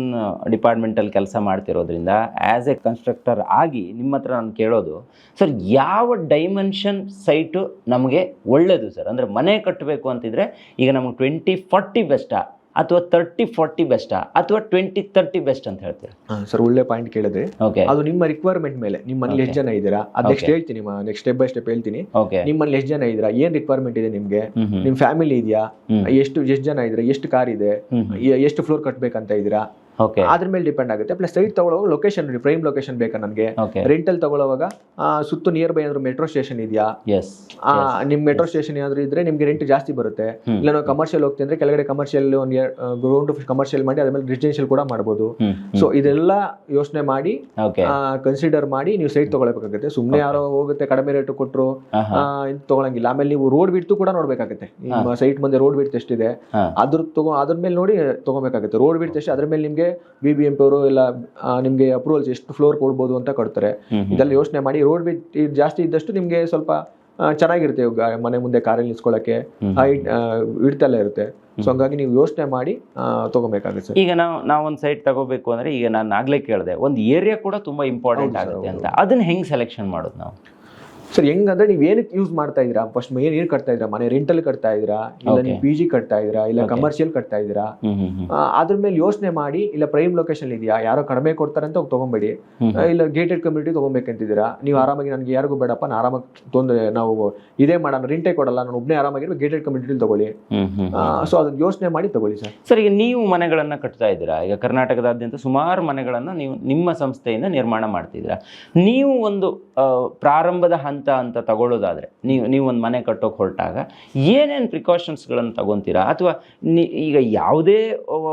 ಡಿಪಾರ್ಟ್ಮೆಂಟಲ್ಲಿ ಕೆಲಸ ಮಾಡ್ತಿರೋದ್ರಿಂದ ಆ್ಯಸ್ ಎ ಕನ್ಸ್ಟ್ರಕ್ಟರ್ ಆಗಿ ನಿಮ್ಮ ಹತ್ರ ನಾನು ಕೇಳೋದು ಸರ್ ಯಾವ ಡೈಮೆನ್ಷನ್ ಸೈಟು ನಮಗೆ ಒಳ್ಳೆಯದು ಸರ್? ಅಂದರೆ ಮನೆ ಕಟ್ಟಬೇಕು ಅಂತಿದ್ರೆ ಈಗ ನಮಗೆ ಟ್ವೆಂಟಿ ಫಾರ್ಟಿ ಬೆಸ್ಟಾ ಅಥವಾ ತರ್ಟಿ ಫಾರ್ಟಿ ಬೆಸ್ಟಾ ಅಥವಾ ಟ್ವೆಂಟಿ ತರ್ಟಿ ಬೆಸ್ಟ್ ಅಂತ ಹೇಳ್ತೀರಾ? ಸರ್ ಒಳ್ಳೆ ಪಾಯಿಂಟ್ ಕೇಳಿದ್ರೆ ಓಕೆ ಅದು ನಿಮ್ಮ ರಿಕ್ವೈರ್ಮೆಂಟ್ ಮೇಲೆ ನಿಮ್ಮಲ್ಲಿ ಎಷ್ಟು ಜನ ಇದ್ದೀರಾ? ಅದು ನೆಕ್ಸ್ಟ್ ಹೇಳ್ತೀನಿ ನೆಕ್ಸ್ಟ್ ಸ್ಟೆಪ್ ಬೈ ಸ್ಟೆಪ್ ಹೇಳ್ತೀನಿ. ಓಕೆ ನಿಮ್ಮ ಮನೇಲಿ ಎಷ್ಟು ಜನ ಇದ್ದೀರಾ? ಏನ್ ರಿಕ್ವೈರ್ಮೆಂಟ್ ಇದೆ ನಿಮ್ಗೆ? ಹ್ಮ್ ಹ್ಮ್. ನಿಮ್ ಫ್ಯಾಮಿಲಿ ಇದೆಯಾ? ಎಷ್ಟು ಎಷ್ಟು ಜನ ಇದ್ದೀರಾ ಎಷ್ಟು ಕಾರ್ ಇದೆ. ಎಷ್ಟು ಫ್ಲೋರ್ ಕಟ್ಟಬೇಕಂತ ಇದ್ದೀರಾ? ಓಕೆ ಅದ್ರ ಮೇಲೆ ಡಿಪೆಂಡ್ ಆಗುತ್ತೆ. ಪ್ಲಸ್ ಸೈಟ್ ತಗೊಳ್ಳುವಾಗ ಲೊಕೇಶನ್ ಪ್ರೈಮ್ ಲೊಕೇಶನ್ ಬೇಕಾ ನನಗೆ? ರೆಂಟಲ್ ತಗೊಳ್ಳುವಾಗ ಆ, ಸುತ್ತು ನಿಯರ್ ಬೈ ಏನಾದ್ರು ಮೆಟ್ರೋ ಸ್ಟೇಷನ್ ಇದೆಯಾ? ಎಸ್ ಆ, ನಿಮ್ ಮೆಟ್ರೋ ಸ್ಟೇಷನ್ ಏನಾದ್ರು ಇದ್ರೆ ನಿಮ್ಗೆ ರೆಂಟ್ ಜಾಸ್ತಿ ಬರುತ್ತೆ. ಇಲ್ಲ ನಾವು ಕಮರ್ಷಿಯಲ್ ಹೋಗ್ತೀವಿ ಅಂದ್ರೆ ಕೆಳಗಡೆ ಕಮರ್ಷಿಯಲ್ ಒಂದು ಗ್ರೌಂಡ್ ಕಮರ್ಷಿಯಲ್ ಮಾಡಿ ಅದ್ಮೇಲೆ ರೆಸಿಡೆನ್ಷಿಯಲ್ ಕೂಡ ಮಾಡ್ಬೋದು. ಸೊ ಇದೆಲ್ಲ ಯೋಚನೆ ಮಾಡಿ ಕನ್ಸಿಡರ್ ಮಾಡಿ ನೀವು ಸೈಟ್ ತಗೊಳ್ಬೇಕಾಗುತ್ತೆ ಸುಮ್ಮನೆ ಯಾರೋ ಹೋಗುತ್ತೆ ಕಡಿಮೆ ರೇಟ್ ಕೊಟ್ಟರು ತಗೊಳಂಗಿಲ್ಲ. ಆಮೇಲೆ ನೀವು ರೋಡ್ ಬಿಡ್ತು ಕೂಡ ನೋಡ್ಬೇಕಾಗುತ್ತೆ. ನಿಮ್ಮ ಸೈಟ್ ಮುಂದೆ ರೋಡ್ ಬಿಡ್ತು ಎಷ್ಟಿದೆ. ಅದ್ರ ತಗೋ ಅದ್ರ ಮೇಲೆ ನೋಡಿ ತಗೋಬೇಕಾಗುತ್ತೆ. ರೋಡ್ ಬಿಡ್ತು ಎಷ್ಟು ಅದ್ರ ಮೇಲೆ ನಿಮ್ಗೆ ಬಿ ಬಿ ಎಂ ಪಿ ಅವರು ಇಲ್ಲ ನಿಮಗೆ ನಿಮ್ಗೆ ಅಪ್ರೂವಲ್ಸ್ ಎಷ್ಟು ಫ್ಲೋರ್ ಕೊಡ್ಬೋದು ಅಂತ ಕೊಡ್ತಾರೆ ಇದೆಲ್ಲ ಯೋಚನೆ ಮಾಡಿ ರೋಡ್ ಬಿಟ್ ಜಾಸ್ತಿ ಇದ್ದಷ್ಟು ನಿಮಗೆ ಸ್ವಲ್ಪ ಚೆನ್ನಾಗಿರುತ್ತೆ ಮನೆ ಮುಂದೆ ಕಾರಲ್ಲಿ ನಿಲ್ಸ್ಕೊಳ್ಳಕ್ಕೆ ಹೈಟ್ ಇಡ್ತೆಲ್ಲ ಇರುತ್ತೆ. ಸೊ ಹಂಗಾಗಿ ನೀವು ಯೋಚನೆ ಮಾಡಿ ತಗೋಬೇಕಾಗುತ್ತೆ ಈಗ ನಾವು ಒಂದು ಸೈಟ್ ತಗೋಬೇಕು ಅಂದ್ರೆ ಈಗ ನಾನು ಆಗ್ಲೇ ಕೇಳಿದೆ ಒಂದು ಏರಿಯಾ ಕೂಡ ತುಂಬಾ ಇಂಪಾರ್ಟೆಂಟ್ ಆಗುತ್ತೆ ಅಂತ. ಅದನ್ನ ಹೆಂಗ್ ಸೆಲೆಕ್ಷನ್ ಮಾಡೋದು ನಾವು? ಸರ್ ಹೆಂಗಂದ್ರೆ ನೀವು ಏನಕ್ಕೆ ಯೂಸ್ ಮಾಡ್ತಾ ಇದ್ದೀರಾ? ಫಸ್ಟ್ ಮೇನ್ ಏನು ಕಟ್ತಾ ಇದ್ದೀರಾ? ಮನೆ ರೆಂಟಲ್ ಕಟ್ತಾ ಇದ್ದೀರಾ? ಇಲ್ಲ ನೀವು ಪಿ ಜಿ ಕಟ್ತಾ ಇದ್ದೀರಾ? ಇಲ್ಲ ಕಮರ್ಷಿಯಲ್ ಕಟ್ತಾ ಇದ್ದೀರಾ? ಅದ್ರ ಮೇಲೆ ಯೋಚನೆ ಮಾಡಿ ಇಲ್ಲ ಪ್ರೈಮ್ ಲೊಕೇಶನ್ ಇದೆಯಾ ಯಾರೋ ಕಡಿಮೆ ಕೊಡ್ತಾರೆ ಅಂತ ಹೋಗಿ ತಗೊಂಬೇಡಿ. ಇಲ್ಲ ಗೇಟೆಡ್ ಕಮ್ಯುನಿಟಿ ತಗೊಬೇಕಂತಿದ್ದೀರಾ? ನೀವು ಆರಾಮಾಗಿ ನನಗೆ ಯಾರಿಗೂ ಬೇಡಪ್ಪ ನಾನು ಆರಾಮಾಗಿ ತೊಂದರೆ ನಾವು ಇದೇ ಮಾಡೋಣ ರೆಂಟೇ ಕೊಡಲ್ಲ ನಾನು ಒಬ್ಬನೇ ಆರಾಮಾಗಿರೋ ಗೇಟೆಡ್ ಕಮ್ಯುನಿಟಿ ತಗೊಳ್ಳಿ. ಸೊ ಅದನ್ನ ಯೋಚನೆ ಮಾಡಿ ತಗೊಳ್ಳಿ ಸರ್ ಸರ್ ಈಗ ನೀವು ಮನೆಗಳನ್ನ ಕಟ್ತಾ ಇದ್ದೀರಾ? ಈಗ ಕರ್ನಾಟಕದಾದ್ಯಂತ ಸುಮಾರು ಮನೆಗಳನ್ನ ನೀವು ನಿಮ್ಮ ಸಂಸ್ಥೆಯಿಂದ ನಿರ್ಮಾಣ ಮಾಡ್ತಿದ್ದೀರಾ? ನೀವು ಒಂದು ಪ್ರಾರಂಭದ ಹಂತ ಅಂತ ತಗೊಳ್ಳೋದಾದರೆ, ನೀವು ನೀವು ಒಂದು ಮನೆ ಕಟ್ಟೋಕೆ ಹೊರಟಾಗ ಏನೇನು ಪ್ರಿಕಾಷನ್ಸ್ಗಳನ್ನು ತಗೊತೀರಾ? ಅಥವಾ ಈಗ ಯಾವುದೇ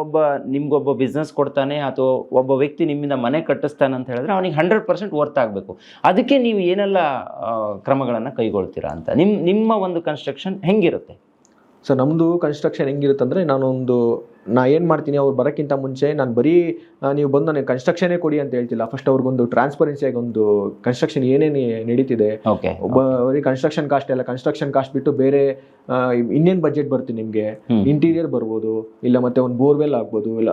ಒಬ್ಬ, ನಿಮಗೊಬ್ಬ ಬಿಸ್ನೆಸ್ ಕೊಡ್ತಾನೆ, ಅಥವಾ ಒಬ್ಬ ವ್ಯಕ್ತಿ ನಿಮ್ಮಿಂದ ಮನೆ ಕಟ್ಟಿಸ್ತಾನೆ ಅಂತ ಹೇಳಿದ್ರೆ ಅವನಿಗೆ ಹಂಡ್ರೆಡ್ ಪರ್ಸೆಂಟ್ ವರ್ತ್ ಆಗಬೇಕು. ಅದಕ್ಕೆ ನೀವು ಏನೆಲ್ಲ ಕ್ರಮಗಳನ್ನು ಕೈಗೊಳ್ತೀರಾ ಅಂತ. ನಿಮ್ಮ ನಿಮ್ಮ ಒಂದು ಕನ್ಸ್ಟ್ರಕ್ಷನ್ ಹೆಂಗಿರುತ್ತೆ? ಸೊ ನಮ್ಮದು ಕನ್ಸ್ಟ್ರಕ್ಷನ್ ಹೆಂಗಿರುತ್ತೆ ಅಂದರೆ ನಾನೊಂದು ನಾ ಏನು ಮಾಡ್ತೀನಿ ಅವ್ರು ಬರೋಕ್ಕಿಂತ ಮುಂಚೆ ನಾನು ಬರೀ ನೀವು ಬಂದು ನನಗೆ ಕನ್ಸ್ಟ್ರಕ್ಷನೇ ಕೊಡಿ ಅಂತ ಹೇಳ್ತಿಲ್ಲ. ಫಸ್ಟ್ ಅವ್ರಿಗೊಂದು ಟ್ರಾನ್ಸ್ಪರೆನ್ಸಿಯಾಗಿ ಒಂದು ಕನ್ಸ್ಟ್ರಕ್ಷನ್ ಏನೇನು ನಡೀತಿದೆ ಓಕೆ ಒಬ್ಬ ಬರೀ ಕನ್ಸ್ಟ್ರಕ್ಷನ್ ಕಾಸ್ಟ್ ಎಲ್ಲ ಕನ್ಸ್ಟ್ರಕ್ಷನ್ ಕಾಸ್ಟ್ ಬಿಟ್ಟು ಬೇರೆ ಇನ್ನೇನು ಬಜೆಟ್ ಬರ್ತೀನಿ ನಿಮಗೆ? ಇಂಟೀರಿಯರ್ ಬರ್ಬೋದು ಇಲ್ಲ ಮತ್ತೆ ಒಂದು ಬೋರ್ವೆಲ್ ಆಗ್ಬೋದು ಇಲ್ಲ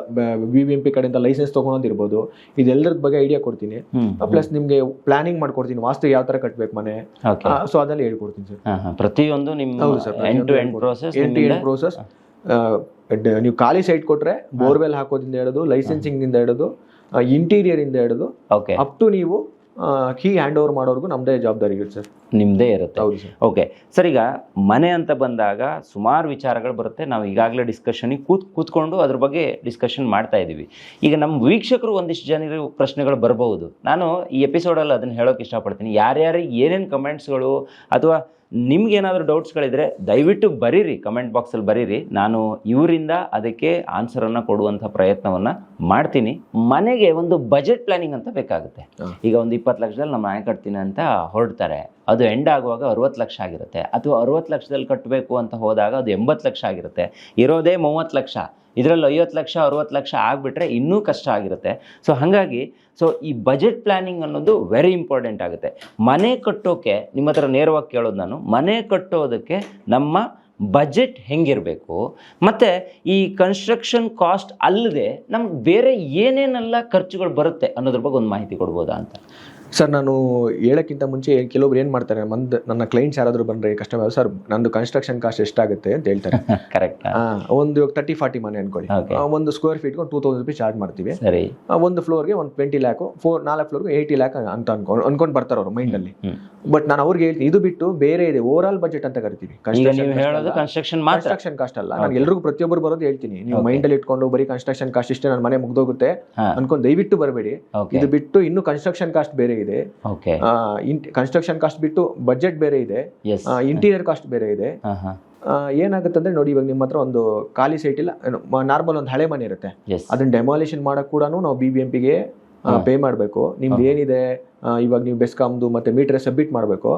ವಿ ವಿ ಎಂ ಪಿ ಕಡೆಯಿಂದ ಲೈಸೆನ್ಸ್ ತೊಗೊಳೋದಿರ್ಬೋದು ಇದೆಲ್ಲರ ಬಗ್ಗೆ ಐಡಿಯಾ ಕೊಡ್ತೀನಿ. ಪ್ಲಸ್ ನಿಮಗೆ ಪ್ಲಾನಿಂಗ್ ಮಾಡ್ಕೊಡ್ತೀನಿ ವಾಸ್ತು ಯಾವ ಥರ ಕಟ್ಟಬೇಕು ಮನೆ? ಸೊ ಅದೆಲ್ಲ ಹೇಳ್ಕೊಡ್ತೀನಿ ಸರ್. ಪ್ರತಿಯೊಂದು ನಿಮ್ಮ ಪ್ರೋಸೆಸ್ ನೀವು ಖಾಲಿ ಸೈಟ್ ಕೊಟ್ರೆ ಬೋರ್ವೆಲ್ ಹಾಕೋದಿಂದ ಹಿಡಿದು ಲೈಸೆನ್ಸಿಂಗ್ ಇಂದ ಹಿಡಿದು ಇಂಟೀರಿಯರ್ ಇಂದ ಹಿಡಿದು ಓಕೆ ಅಪ್ ಟು ನೀವು ಕೀ ಹ್ಯಾಂಡ್ ಓವರ್ ಮಾಡೋರ್ಗು ನಮ್ದೇ ಜವಾಬ್ದಾರಿ ಇರುತ್ತೆ ಸರ್ ನಿಮ್ದೇ ಇರುತ್ತೆ. Okay sir. ಈಗ ಮನೆ ಅಂತ ಬಂದಾಗ ಸುಮಾರು ವಿಚಾರಗಳು ಬರುತ್ತೆ. ನಾವು ಈಗಾಗಲೇ ಡಿಸ್ಕಷನಿಗೆ ಕೂತ್ ಕೂತ್ಕೊಂಡು ಅದ್ರ ಬಗ್ಗೆ ಡಿಸ್ಕಷನ್ ಮಾಡ್ತಾ ಇದ್ದೀವಿ. ಈಗ ನಮ್ಮ ವೀಕ್ಷಕರು ಒಂದಿಷ್ಟು ಜನರು ಪ್ರಶ್ನೆಗಳು ಬರಬಹುದು. ನಾನು ಈ ಎಪಿಸೋಡಲ್ಲಿ ಅದನ್ನು ಹೇಳೋಕೆ ಇಷ್ಟಪಡ್ತೀನಿ. ಯಾರ್ಯಾರಿಗೆ ಏನೇನು ಕಮೆಂಟ್ಸ್ಗಳು ಅಥವಾ ನಿಮ್ಗೆ ಏನಾದರೂ ಡೌಟ್ಸ್ಗಳಿದ್ರೆ ದಯವಿಟ್ಟು ಬರೀರಿ ಕಮೆಂಟ್ ಬಾಕ್ಸಲ್ಲಿ ಬರೀರಿ. ನಾನು ಇವರಿಂದ ಅದಕ್ಕೆ ಆನ್ಸರನ್ನು ಕೊಡುವಂಥ ಪ್ರಯತ್ನವನ್ನು ಮಾಡ್ತೀನಿ. ಮನೆಗೆ ಒಂದು ಬಜೆಟ್ ಪ್ಲಾನಿಂಗ್ ಅಂತ ಬೇಕಾಗುತ್ತೆ. ಈಗ ಒಂದು ಇಪ್ಪತ್ತು ಲಕ್ಷದಲ್ಲಿ ನಮ್ಮ ಮನೆ ಕಟ್ತೀನಿ ಅಂತ ಹೊರಡ್ತಾರೆ. ಅದು ಎಂಡ್ ಆಗುವಾಗ ಅರುವತ್ತು ಲಕ್ಷ ಆಗಿರುತ್ತೆ. ಅಥವಾ ಅರುವತ್ತು ಲಕ್ಷದಲ್ಲಿ ಕಟ್ಟಬೇಕು ಅಂತ ಹೋದಾಗ ಅದು ಎಂಬತ್ತು ಲಕ್ಷ ಆಗಿರುತ್ತೆ. ಇರೋದೇ ಮೂವತ್ತು ಲಕ್ಷ. ಇದರಲ್ಲಿ ಐವತ್ತು ಲಕ್ಷ, ಅರುವತ್ತು ಲಕ್ಷ ಆಗಿಬಿಟ್ರೆ ಇನ್ನೂ ಕಷ್ಟ ಆಗಿರುತ್ತೆ. ಸೊ ಹಾಗಾಗಿ ಸೊ ಈ ಬಜೆಟ್ ಪ್ಲಾನಿಂಗ್ ಅನ್ನೋದು ವೆರಿ ಇಂಪಾರ್ಟೆಂಟ್ ಆಗುತ್ತೆ. ಮನೆ ಕಟ್ಟೋಕೆ, ನಿಮ್ಮ ಹತ್ರ ನೇರವಾಗಿ ಕೇಳೋದು ನಾನು, ಮನೆ ಕಟ್ಟೋದಕ್ಕೆ ನಮ್ಮ ಬಜೆಟ್ ಹೆಂಗಿರಬೇಕು? ಮತ್ತು ಈ ಕನ್ಸ್ಟ್ರಕ್ಷನ್ ಕಾಸ್ಟ್ ಅಲ್ಲದೆ ನಮ್ಗೆ ಬೇರೆ ಏನೇನೆಲ್ಲ ಖರ್ಚುಗಳು ಬರುತ್ತೆ ಅನ್ನೋದ್ರ ಬಗ್ಗೆ ಒಂದು ಮಾಹಿತಿ ಕೊಡ್ಬೋದಾ ಅಂತ? ಸರ್ ನಾನು ಹೇಳೋಕ್ಕಿಂತ ಮುಂಚೆ ಕೆಲವೊಬ್ರು ಏನು ಮಾಡ್ತಾರೆ ಮಂದ್ ನನ್ನ ಕ್ಲೈಂಟ್ಸ್ ಯಾರಾದರೂ ಬಂದರೆ ಕಸ್ಟಮರ್ ಸರ್ ನಂದು ಕನ್ಸ್ಟ್ರಕ್ಷನ್ ಕಾಸ್ಟ್ ಎಷ್ಟಾಗುತ್ತೆ? ಅಂತ ಹೇಳ್ತಾರೆ. ಕರೆಕ್ಟ್ ಒಂದು ತರ್ಟಿ ಫಾರ್ಟಿ ಮನೆ ಅನ್ಕೊಳ್ಳಿ. ಒಂದು ಸ್ಕ್ವೇರ್ ಫೀಟ್ಗೆ ಟೂ ತೌಸಂಡ್ ರುಪೀಸ್ ಚಾರ್ಜ್ ಮಾಡ್ತೀವಿ. ಸರಿ. ಒಂದು ಫ್ಲೋರ್ಗೆ ಒಂದು ಟ್ವೆಂಟಿ ಲ್ಯಾಕು ಫೋರ್ ನಾಲ್ಕು ಫ್ಲೋರ್ಗೆ ಏಯ್ಟಿ ಲ್ಯಾಕ್ ಅಂತ ಅನ್ಕೊಂಡು ಅನ್ಕೊಂಡು ಬರ್ತಾರೆ ಅವರು ಮೈಂಡಲ್ಲಿ. ಬಟ್ ನಾನು ಅವ್ರಿಗೆ ಹೇಳ್ತೀನಿ ಇದು ಬಿಟ್ಟು ಬೇರೆ ಇದೆ ಓವರ್ ಆಲ್ ಬಜೆಟ್ ಅಂತ ಕರಿತೀವಿ. ಕನ್ಸ್ಟ್ರಕ್ಷನ್ ಕನ್ಸ್ಟ್ರಕ್ಷನ್ ಕಾಸ್ಟ್ ಅಲ್ಲ. ನಾನು ಎಲ್ರಿಗೂ ಪ್ರತಿಯೊಬ್ಬರು ಬರೋದು ಹೇಳ್ತೀನಿ. ನೀವು ಮೈಂಡಲ್ಲಿ ಇಟ್ಕೊಂಡು ಬರೀ ಕನ್ಸ್ಟ್ರಕ್ಷನ್ ಕಾಸ್ಟ್ ಇಷ್ಟೇ ನನ್ನ ಮನೆ ಮುಗ್ದೋಗುತ್ತೆ. ಅನ್ಕೊಂಡು ದಯವಿಟ್ಟು ಬರಬೇಡಿ. ಇದು ಬಿಟ್ಟು ಇನ್ನು ಕನ್ಸ್ಟ್ರಕ್ಷನ್ ಕಾಸ್ಟ್ ಬೇರೆ ಇದೆ. ಕನ್ಸ್ಟ್ರಕ್ಷನ್ ಕಾಸ್ಟ್ ಬಿಟ್ಟು ಬಜೆಟ್ ಬೇರೆ ಇದೆ. ಇಂಟೀರಿಯರ್ ಕಾಸ್ಟ್ ಬೇರೆ ಇದೆ. ಏನಾಗುತ್ತೆ ಅಂದ್ರೆ ನೋಡಿ ಇವಾಗ ನಿಮ್ಮ ಹತ್ರ ಒಂದು ಖಾಲಿ ಸೈಟ್ ಇಲ್ಲ ನಾರ್ಮಲ್ ಒಂದು ಹಳೆ ಮನೆ ಇರುತ್ತೆ. ಅದನ್ನ ಡೆಮಾಲಿಷನ್ ಮಾಡಕ್ ಕೂಡ ನಾವು ಬಿ ಬಿ ಎಂ ಪಿಗೆ ಪೇ ಮಾಡಬೇಕು. ನಿಮ್ದು ಏನಿದೆ ಇವಾಗ ನೀವು ಬೆಸ್ಕಾಮ್ದು ಮತ್ತೆ ಮೀಟರ್ ಸಬ್ಮಿಟ್ ಮಾಡಬೇಕು.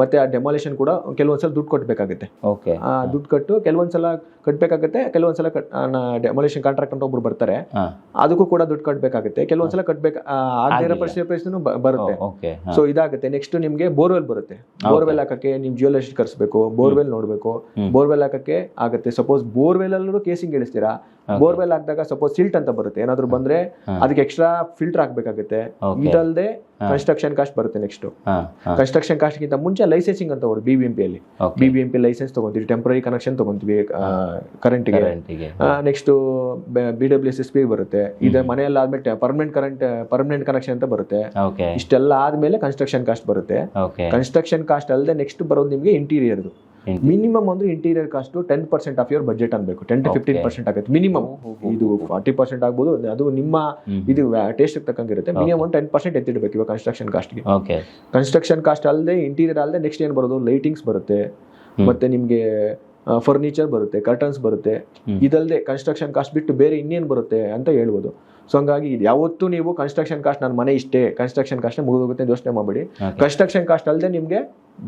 ಮತ್ತೆ ಆ ಡೆಮೊಲೇಷನ್ ಕೂಡ ಕೆಲವೊಂದ್ಸಲ ದುಡ್ಡು ಕಟ್ಟಬೇಕಾಗುತ್ತೆ ದುಡ್ಡು ಕಟ್ಟು ಕೆಲವೊಂದ್ಸಲ ಕಟ್ಟಬೇಕಾಗುತ್ತೆ ಕೆಲವೊಂದ್ಸಲ ಡೆಮಾಲೇಷನ್ ಕಾಂಟ್ರಾಕ್ಟ್ ಅಂತ ಒಬ್ರು ಬರ್ತಾರೆ. ಅದಕ್ಕೂ ಕೂಡ ದುಡ್ಡು ಕಟ್ಟಬೇಕಾಗುತ್ತೆ ಕೆಲವೊಂದ್ಸಲ ಕಟ್ಬೇಕು ಆಗದೇ ಇರೋ ಆಗಿಲ್ಲ. ಪರಿಸ್ಥಿತಿ ಬರುತ್ತೆ. ಸೊ ಇದಾಗುತ್ತೆ. ನೆಕ್ಸ್ಟ್ ನಿಮ್ಗೆ ಬೋರ್ವೆಲ್ ಬರುತ್ತೆ. ಬೋರ್ವೆಲ್ ಹಾಕಕ್ಕೆ ನಿಮ್ ಜಿಯೋಲಜಿ ಕರ್ಸ್ಬೇಕು. ಬೋರ್ವೆಲ್ ನೋಡ್ಬೇಕು. ಬೋರ್ವೆಲ್ ಹಾಕಕ್ಕೆ ಆಗುತ್ತೆ. ಸಪೋಸ್ ಬೋರ್ವೆಲ್ ಅಲ್ಲೂ ಕೇಸಿಂಗ್ ಇಳಿಸ್ತೀರಾ? ಬೋರ್ವೆಲ್ ಹಾಕಿದಾಗ ಸಪೋಸ್ ಸಿಲ್ಟ್ ಅಂತ ಬರುತ್ತೆ. ಏನಾದ್ರು ಬಂದ್ರೆ ಅದಕ್ಕೆ ಎಕ್ಸ್ಟ್ರಾ ಫಿಲ್ಟರ್ ಹಾಕ್ಬೇಕಾಗುತ್ತೆ. ಇದಲ್ಲದೆ ಇದಲ್ದೆ ಕನ್ಸ್ಟ್ರಕ್ಷನ್ ಕಾಸ್ಟ್ ಬರುತ್ತೆ ನೆಕ್ಸ್ಟ್ ಕನ್ಸ್ಟ್ರಕ್ಷನ್ ಕಾಸ್ಟ್ ಗಿಂತ ಮುಂಚೆ ಲೈಸೆನ್ಸಿಂಗ್ ಅಂತ ಬರುತ್ತೆ ಬಿ ಬಿ ಎಂ ಪಿ ಅಲ್ಲಿ. Okay B B M P licence ತಗೊಂತೀವಿ temporary connection ತಗೊಂತೀವಿ ಕರೆಂಟ್ಗೆ ಕರೆಂಟಿಗೆ next B W S S P ಬರುತ್ತೆ. ಇದೆ ಮನೆಯಲ್ಲಿ ಆದ್ಮೇಲೆ ಪರ್ಮನೆಂಟ್ ಕರೆಂಟ್ ಪರ್ಮನೆಂಟ್ ಕನೆಕ್ಷನ್ ಅಂತ ಬರುತ್ತೆ. ಇಷ್ಟೆಲ್ಲ ಆದ್ಮೇಲೆ ಕನ್ಸ್ಟ್ರಕ್ಷನ್ ಕಾಸ್ಟ್ ಬರುತ್ತೆ. ಕನ್ಸ್ಟ್ರಕ್ಷನ್ ಕಾಸ್ಟ್ ಅಲ್ಲದೆ ನೆಕ್ಸ್ಟ್ ಬರೋದು ನಿಮಗೆ ಇಂಟೀರಿಯರ್ದು. ಮಿನಿಮಮ್ ಅಂದ್ರೆ interior cost ten percent of your budget ಅನ್ಬೇಕು. ಟೆನ್ ಟು ಫಿಫ್ಟೀನ್ ಪರ್ಸೆಂಟ್ ಆಗುತ್ತೆ. ಮಿನಿಮಮ್ ಇದು ಫಾರ್ಟಿ ಪರ್ಸೆಂಟ್ ಆಗ್ಬೋದು. ಅದು ನಿಮ್ಮ. ಇದು ಟೇಸ್ಟ್ ತಕ್ಕಂಗಿರುತ್ತೆ. ಮಿನಿಮಮ್ ಒಂದು ಟೆನ್ ಪರ್ಸೆಂಟ್ ಎತ್ತಿಡಬೇಕು ಇವಾಗ ಕನ್ಸ್ಟ್ರಕ್ಷನ್ ಕಾಸ್ಟ್ಗೆ ಕನ್ಸ್ಟ್ರಕ್ಷನ್ ಕಾಸ್ಟ್ ಅಲ್ಲದೆ ಇಂಟೀರಿಯರ್ ಅಲ್ಲದೆ ನೆಕ್ಸ್ಟ್ ಏನು ಬರೋದು? ಲೈಟಿಂಗ್ಸ್ ಬರುತ್ತೆ. ಮತ್ತೆ ನಿಮಗೆ ಫರ್ನಿಚರ್ ಬರುತ್ತೆ ಕರ್ಟನ್ಸ್ ಬರುತ್ತೆ. ಇದಲ್ಲದೆ ಕನ್ಸ್ಟ್ರಕ್ಷನ್ ಕಾಸ್ಟ್ ಬಿಟ್ಟು ಬೇರೆ ಇನ್ನೇನು ಬರುತ್ತೆ ಅಂತ ಹೇಳ್ಬೋದು. ಸೊ ಹಂಗಾಗಿ ಇದು ಯಾವತ್ತೂ ನೀವು ಕನ್ಸ್ಟ್ರಕ್ಷನ್ ಕಾಸ್ಟ್ ನನ್ನ ಮನೆ ಇಷ್ಟೇ. ಕನ್ಸ್ಟ್ರಕ್ಷನ್ ಕಾಸ್ಟ್ ಮುಗಿದೋಗುತ್ತೆ ಯೋಚನೆ ಮಾಡಬೇಡಿ. ಕನ್ಸ್ಟ್ರಕ್ಷನ್ ಕಾಸ್ಟ್ ಅಲ್ಲದೆ ನಿಮಗೆ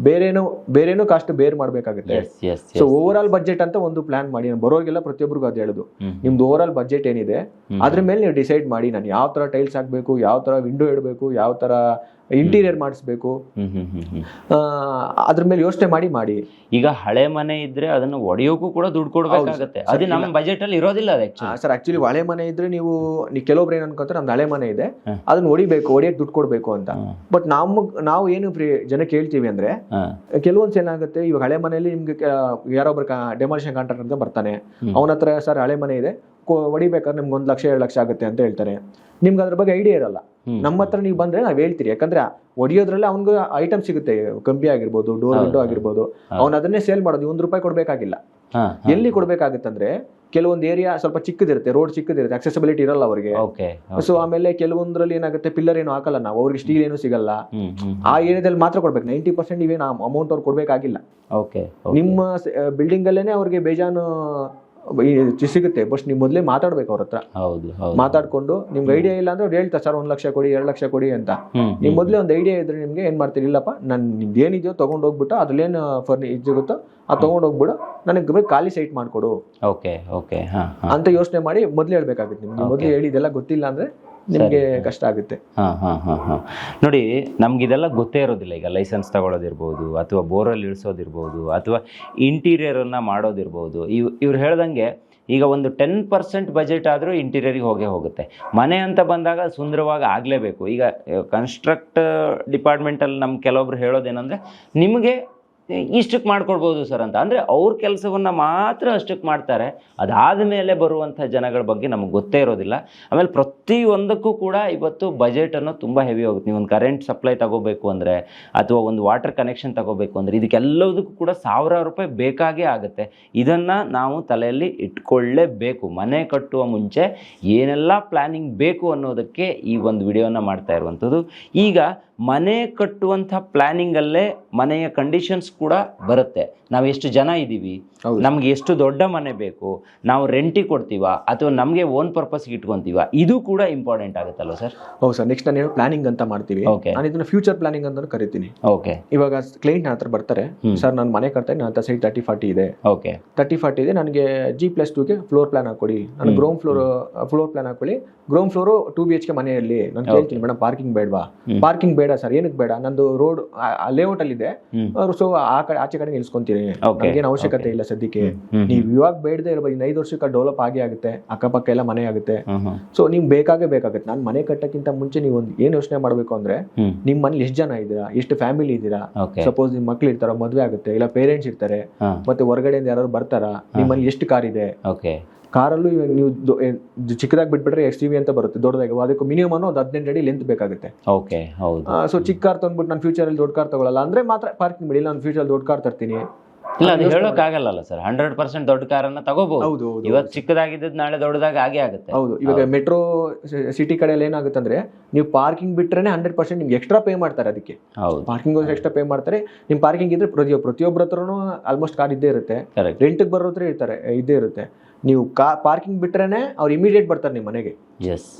ಬೇರೇನೋ ಬೇರೇನು ಕಾಸ್ಟ್ ಬೇರ್ ಮಾಡಬೇಕಾಗುತ್ತೆ. ಸೊ ಓವರ್ ಆಲ್ ಬಜೆಟ್ ಅಂತ ಒಂದು ಪ್ಲಾನ್ ಮಾಡಿ ಬರೋರಿಗೆಲ್ಲ ಪ್ರತಿಯೊಬ್ಬರಿಗೂ ಅದು ಹೇಳುದು. ನಿಮ್ದು ಓವರ್ ಆಲ್ ಬಜೆಟ್ ಏನಿದೆ. ಅದ್ರ ಮೇಲೆ ನೀವು ಡಿಸೈಡ್ ಮಾಡಿ ನಾನು ಯಾವ ತರ ಟೈಲ್ಸ್ ಹಾಕ್ಬೇಕು ಯಾವ ತರ ವಿಂಡೋ ಇಡಬೇಕು ಯಾವ ತರ ಇಂಟೀರಿಯರ್ ಮಾಡಿಸ್ಬೇಕು ಅದ್ರ ಮೇಲೆ ಯೋಚನೆ ಮಾಡಿ ಮಾಡಿ. ಈಗ ಹಳೆ ಮನೆ ಇದ್ರೆ ಅದನ್ನ ಒಡೆಯೋಕ್ಕೂ ಕೂಡ ದುಡ್ಡು ಕೊಡಬೇಕಾಗುತ್ತೆ. ಅದು ನಮ್ಮ ಬಜೆಟ್ ಅಲ್ಲಿ ಇರೋದಿಲ್ಲ ಸರ್ ಆಕ್ಚುಲಿ ಹಳೆ ಮನೆ ಇದ್ರೆ ನೀವು ನೀವು ಕೆಲವೊಬ್ರು ಏನ್ ಅನ್ಕೊಂತಾರೆ ನಮ್ದು ಹಳೆ ಮನೆ ಇದೆ. ಅದನ್ನ ಹೊಡಿಬೇಕು ಹೊಡಿಯಕ್ ದುಡ್ಡು ಕೊಡ್ಬೇಕು ಅಂತ. ಬಟ್ ನಮ್ಗ್ ನಾವು ಏನು ಜನ ಜನಕ್ಕೆ ಹೇಳ್ತೀವಿ ಅಂದ್ರೆ ಕೆಲವೊಂದ್ಸ ಏನಾಗುತ್ತೆ ಇವಾಗ ಹಳೆ ಮನೆಯಲ್ಲಿ ನಿಮ್ಗೆ ಯಾರೊಬ್ಬರ ಡೆಮಾಲಿಷನ್ ಕಾಂಟ್ರಾಕ್ಟ್ ಅಂತ ಬರ್ತಾನೆ. ಅವನ ಹತ್ರ ಸರ್ ಹಳೆ ಮನೆ ಇದೆ. ಹೊಡಿಬೇಕಾದ್ರೆ ನಿಮ್ಗೆ ಒಂದು ಲಕ್ಷ ಎರಡು ಲಕ್ಷ ಆಗುತ್ತೆ ಅಂತ ಹೇಳ್ತಾರೆ. ನಿಮ್ಗೆ ಅದ್ರ ಬಗ್ಗೆ ಐಡಿಯಾ ಇರಲ್ಲ. ನಮ್ಮ ಹತ್ರ ನೀವು ಬಂದ್ರೆ ನಾವು ಹೇಳ್ತೀರಿ. ಯಾಕಂದ್ರೆ ಹೊಡಿಯೋದ್ರಲ್ಲಿ ಅವ್ನಿಗೆ ಐಟಮ್ ಸಿಗುತ್ತೆ. ಕಂಬಿ ಆಗಿರ್ಬೋದು ಡೋರ್ ವಿಂಡೋ. ಆಗಿರ್ಬೋದು. ಅವ್ನು ಅದನ್ನೇ ಸೇಲ್ ಮಾಡೋದು. ಒಂದ್ ರೂಪಾಯಿ ಕೊಡ್ಬೇಕಾಗಿಲ್ಲ. ಎಲ್ಲಿ ಕೊಡ್ಬೇಕಾಗತ್ತಂದ್ರೆ ಕೆಲವೊಂದು ಏರಿಯಾ ಸ್ವಲ್ಪ ಚಿಕ್ಕದಿರುತ್ತೆ ರೋಡ್ ಚಿಕ್ಕದಿರುತ್ತೆ ಅಕ್ಸೆಸಿಬಿಲಿಟಿ ಇರಲ್ಲ ಅವರಿಗೆ. ಸೊ ಆಮೇಲೆ ಕೆಲವೊಂದ್ರಲ್ಲಿ ಏನಾಗುತ್ತೆ ಪಿಲ್ಲರ್ ಏನು ಹಾಕಲ್ಲ ನಾವು ಅವ್ರಿಗೆ ಸ್ಟೀಲ್ ಏನು ಸಿಗಲ್ಲ. ಆ ಏರಿಯಾದಲ್ಲಿ ಮಾತ್ರ ಕೊಡ್ಬೇಕು ನೈಂಟಿ ಪರ್ಸೆಂಟ್ ಇವೇನು ಅಮೌಂಟ್ ಅವ್ರು ಕೊಡ್ಬೇಕಾಗಿಲ್ಲ. ಓಕೆ ನಿಮ್ಮ ಬಿಲ್ಡಿಂಗ್ ಅಲ್ಲೇನೆ ಅವ್ರಿಗೆ ಬೇಜಾನು ಸಿಗುತ್ತೆ. ಬಸ್ ನೀವು ಮೊದಲೇ ಮಾತಾಡ್ಬೇಕು ಅವ್ರ ಹತ್ರ. ಹೌದು ಮಾತಾಡ್ಕೊಂಡು ನಿಮ್ಗೆ ಐಡಿಯಾ ಇಲ್ಲ ಅಂದ್ರೆ ಅವ್ರು ಹೇಳ್ತಾರೆ ಸರ್ ಒಂದ್ ಲಕ್ಷ ಕೊಡಿ ಎರಡು ಲಕ್ಷ ಕೊಡಿ ಅಂತ. ನೀವು ಮೊದಲೇ ಒಂದು ಐಡಿಯಾ ಇದ್ರೆ ನಿಮ್ಗೆ ಏನ್ ಮಾಡ್ತೀರಿ? ಇಲ್ಲಪ್ಪ ನಾನು ನಿಮ್ದು ಏನಿದೆಯೋ ತಗೊಂಡ್ ಹೋಗ್ಬಿಟ್ಟು ಅದ್ರಲ್ಲೇನು ಫರ್ನಿ ಇದಿರುತ್ತೋ ಅದು ತಗೊಂಡ್ ಹೋಗ್ಬಿಡು. ನನಗೆ ಖಾಲಿ ಸೈಟ್ ಮಾಡ್ಕೊಡು. Okay okay. ಅಂತ ಯೋಚನೆ ಮಾಡಿ ಮೊದಲೇ ಹೇಳ್ಬೇಕಾಗುತ್ತೆ ನಿಮ್ಗೆ. ಮೊದಲು ಹೇಳಿದೆಲ್ಲ ಗೊತ್ತಿಲ್ಲ ಅಂದ್ರೆ ನಿಮ್ಗೆ ಕಷ್ಟ ಆಗುತ್ತೆ. ಹಾಂ ಹಾಂ ಹಾಂ ಹಾಂ. ನೋಡಿ ನಮ್ಗೆ ನಮಗಿದೆಲ್ಲ ಗೊತ್ತೇ ಇರೋದಿಲ್ಲ. ಈಗ ಲೈಸೆನ್ಸ್ ತಗೊಳ್ಳೋದಿರ್ಬೋದು ಅಥವಾ ಬೋರಲ್ಲಿ ಇಳಿಸೋದಿರ್ಬೋದು ಅಥವಾ ಇಂಟೀರಿಯರನ್ನು ಮಾಡೋದಿರ್ಬೋದು. ಇವ್ ಇವ್ರು ಹೇಳ್ದಂಗೆ ಈಗ ಒಂದು ಟೆನ್ ಪರ್ಸೆಂಟ್ ಬಜೆಟ್ ಆದರೂ ಇಂಟೀರಿಯರಿಗೆ ಹೋಗೇ ಹೋಗುತ್ತೆ. ಮನೆ ಅಂತ ಬಂದಾಗ ಸುಂದರವಾಗಿ ಆಗಲೇಬೇಕು. ಈಗ ಕನ್ಸ್ಟ್ರಕ್ಟ್ ಡಿಪಾರ್ಟ್ಮೆಂಟಲ್ಲಿ ನಮ್ಮ ಕೆಲವೊಬ್ರು ಹೇಳೋದೇನೆಂದರೆ ನಿಮಗೆ ಇಷ್ಟಕ್ಕೆ ಮಾಡ್ಕೊಳ್ಬೋದು ಸರ್ ಅಂತ. ಅಂದರೆ ಅವ್ರ ಕೆಲಸವನ್ನು ಮಾತ್ರ ಅಷ್ಟಕ್ಕೆ ಮಾಡ್ತಾರೆ. ಅದಾದ ಮೇಲೆ ಬರುವಂಥ ಜನಗಳ ಬಗ್ಗೆ ನಮಗೆ ಗೊತ್ತೇ ಇರೋದಿಲ್ಲ. ಆಮೇಲೆ ಪ್ರತಿಯೊಂದಕ್ಕೂ ಕೂಡ ಇವತ್ತು ಬಜೆಟನ್ನು ತುಂಬ ಹೆವಿ ಹೋಗುತ್ತೆ. ನೀವು ಒಂದು ಕರೆಂಟ್ ಸಪ್ಲೈ ತಗೋಬೇಕು ಅಂದರೆ, ಅಥವಾ ಒಂದು ವಾಟರ್ ಕನೆಕ್ಷನ್ ತಗೋಬೇಕು ಅಂದರೆ, ಇದಕ್ಕೆಲ್ಲದಕ್ಕೂ ಕೂಡ ಸಾವಿರಾರು ರೂಪಾಯಿ ಬೇಕಾಗೇ ಆಗುತ್ತೆ. ಇದನ್ನು ನಾವು ತಲೆಯಲ್ಲಿ ಇಟ್ಕೊಳ್ಳೇಬೇಕು. ಮನೆ ಕಟ್ಟುವ ಮುಂಚೆ ಏನೆಲ್ಲ ಪ್ಲ್ಯಾನಿಂಗ್ ಬೇಕು ಅನ್ನೋದಕ್ಕೆ ಈ ಒಂದು ವಿಡಿಯೋನ ಮಾಡ್ತಾ ಇರುವಂಥದ್ದು. ಈಗ ಮನೆ ಕಟ್ಟುವಂಥ ಪ್ಲ್ಯಾನಿಂಗಲ್ಲೇ ಮನೆಯ ಕಂಡೀಷನ್ಸ್ ಕೂಡ ಬರುತ್ತೆ. ನಾವು ಎಷ್ಟು ಜನ ಇದ್ದೀವಿ. ನಮ್ಗೆ ಎಷ್ಟು ದೊಡ್ಡ ಮನೆ ಬೇಕು ನಾವು ರೆಂಟಿಗೆ ಕೊಡ್ತೀವ ಅಥವಾ ನಮಗೆ ಓನ್ ಪರ್ಪಸ್ಗೆ ಇಟ್ಕೊತೀವ ಇದು ಕೂಡ ಇಂಪಾರ್ಟೆಂಟ್ ಆಗುತ್ತಲ್ವ ಸರ್ ಹೌದು ಸರ್ ನೆಕ್ಸ್ಟ್ ನಾನು ಪ್ಲಾನಿಂಗ್ ಅಂತ ಮಾಡ್ತೀವಿ. ಓಕೆ ನಾನು ಇದನ್ನ ಫ್ಯೂಚರ್ ಪ್ಲಾನಿಂಗ್ ಅಂತ ಕರಿತೀನಿ. ಓಕೆ ಇವಾಗ ಕ್ಲೈಂಟ್ ನನ್ನ ಹತ್ರ ಬರ್ತಾರೆ ಸರ್ ನಾನು ಮನೆ ಕಟ್ತಾ ನನ್ನ ಹತ್ರ ಸೈಡ್ ತರ್ಟಿ ಫಾರ್ಟಿ ಇದೆ. ಓಕೆ ತರ್ಟಿ ಫಾರ್ಟಿ ಇದೆ ನನಗೆ ಜಿ ಪ್ಲಸ್ ಟೂಗೆ ಫ್ಲೋರ್ ಪ್ಲಾನ್ ಹಾಕೊಡಿ. ನಾನು. ಗ್ರೌಂಡ್ ಫ್ಲೋರ್ ಫ್ಲೋರ್ ಪ್ಲಾನ್ ಹಾಕೊಳ್ಳಿ ground floor two B H K ಮನೆಯಲ್ಲಿ ನಾನು ಕೇಳ್ತೀನಿ ಮೇಡಮ್ ಪಾರ್ಕಿಂಗ್ ಬೇಡವಾ? ಪಾರ್ಕಿಂಗ್ ಬೇಡ ಸರ್ ಏನಕ್ಕೆ ಬೇಡ? ನಂದು ರೋಡ್ ಲೇಔಟ್ ಅಲ್ಲಿ ಇದೆ. ಸೊ ಆ ಕಡೆ ಆಚೆ ಕಡೆ ನಿಲ್ಸ್ಕೊಂತೀನಿ. ಏನು ಅವಶ್ಯಕತೆ ಇಲ್ಲ ಸದ್ಯಕ್ಕೆ. ನೀವು ಇವಾಗ ಬೇಡದೆ ಇರಬಹುದು ಇನ್ನು ಐದು ವರ್ಷಕ್ಕೆ ಡೆವಲಪ್ ಆಗೇ ಆಗುತ್ತೆ ಅಕ್ಕಪಕ್ಕ ಎಲ್ಲ ಮನೆ ಆಗುತ್ತೆ. ಸೊ ನಿಮ್ಗೆ ಬೇಕಾಗೇ ಬೇಕಾಗುತ್ತೆ. ನಾನು ಮನೆ ಕಟ್ಟಕ್ಕಿಂತ ಮುಂಚೆ ನೀವು ಒಂದು ಏನು ಯೋಚನೆ ಮಾಡಬೇಕು ಅಂದ್ರೆ ನಿಮ್ ನಿಮ್ಮ ಮನೇಲಿ ಎಷ್ಟು ಜನ ಇದ್ದೀರಾ? ಎಷ್ಟು ಫ್ಯಾಮಿಲಿ ಇದ್ದೀರಾ? ಸಪೋಸ್ ನಿಮ್ ಮಕ್ಳು ಇರ್ತಾರ ಮದ್ವೆ ಆಗುತ್ತೆ ಇಲ್ಲ ಪೇರೆಂಟ್ಸ್ ಇರ್ತಾರೆ ಮತ್ತೆ ಹೊರಗಡೆಯಿಂದ ಯಾರು ಬರ್ತಾರಾ? ನಿಮ್ಮಲ್ಲಿ ಎಷ್ಟು ಕಾರ್ ಇದೆ? ಓಕೆ ಕಾರಲ್ಲೂ ಇವಾಗ ನೀವು ಚಿಕ್ಕದಾಗಿ ಬಿಟ್ಬಿಟ್ರೆ ಎಕ್ಸ್ ವಿ ಅಂತ ಬರುತ್ತೆ ದೊಡ್ಡದಾಗಿ. ಅದಕ್ಕೆ ಮಿನಿಮಮ್ ಒಂದು ಹದಿನೆಂಟು ಅಡಿ ಲೆಂತ್ ಬೇಕಾಗುತ್ತೆ. ಓಕೆ ಹೌದು. ಸೊ ಚಿಕ್ಕ ಕಾರ್ ತಂದ್ಬಿಟ್ಟು ನಾನು ಫ್ಯೂಚರಲ್ಲಿ ದೊಡ್ಡ ಕಾರ್ ತಗೊಳ್ಳಲ್ಲ ಅಂದ್ರೆ ಮಾತ್ರ ಪಾರ್ಕಿಂಗ್ ಬಿಡಿ ನಾನು ಫ್ಯೂಚರ್ ದೊಡ್ಡ ಕಾರ್ ತರ್ತೀನಿ. ಇಲ್ಲ ಅದು ಹೇಳೋಕ್ಕಾಗಲ್ಲ ಸರ್ ಹಂಡ್ರೆಡ್ ಪರ್ಸೆಂಟ್ ದೊಡ್ಡ ಕಾರನ್ನ ತಗೋಬಹುದು ಹೌದು ಹೌದು ಇವತ್ತು ಚಿಕ್ಕದಾಗಿದ್ದು ನಾಳೆ ದೊಡ್ಡದಾಗ ಆಗೇ ಆಗುತ್ತೆ. ಹೌದು ಇವಾಗ ಮೆಟ್ರೋ ಸಿಟಿ ಕಡೆಯಲ್ಲಿ ಏನಾಗುತ್ತೆ ಅಂದ್ರೆ ನೀವು ಪಾರ್ಕಿಂಗ್ ಬಿಟ್ರೆ ಹಂಡ್ರೆಡ್ ಪರ್ಸೆಂಟ್ ನಿಮ್ಗೆ ಎಕ್ಸ್ಟ್ರಾ ಪೇ ಮಾಡ್ತಾರೆ ಅದಕ್ಕೆ. ಹೌದು. ಪಾರ್ಕಿಂಗ್ ಎಕ್ಸ್ಟ್ರಾ ಪೇ ಮಾಡ್ತಾರೆ. ನಿಮ್ ಪಾರ್ಕಿಂಗ್ ಇದ್ರೆ ಪ್ರತಿಯೊಬ್ಬ ಪ್ರತಿಯೊಬ್ಬರ ಹತ್ರನೂ ಆಲ್ಮೋಸ್ಟ್ ಕಾರ್ ಇದ್ದೇ ಇರುತ್ತೆ. ಕರೆಕ್ಟ್ ರೆಂಟ್ಗೆ ಬರೋ ಹತ್ರ ಇರ್ತಾರೆ ಇದ್ದೇ ಇರುತ್ತೆ. ನೀವು ಕಾ ಪಾರ್ಕಿಂಗ್ ಬಿಟ್ರೇನೆ ಅವ್ರು ಇಮಿಡಿಯೇಟ್ ಬರ್ತಾರೆ ನಿಮ್ಮ ಮನೆಗೆ.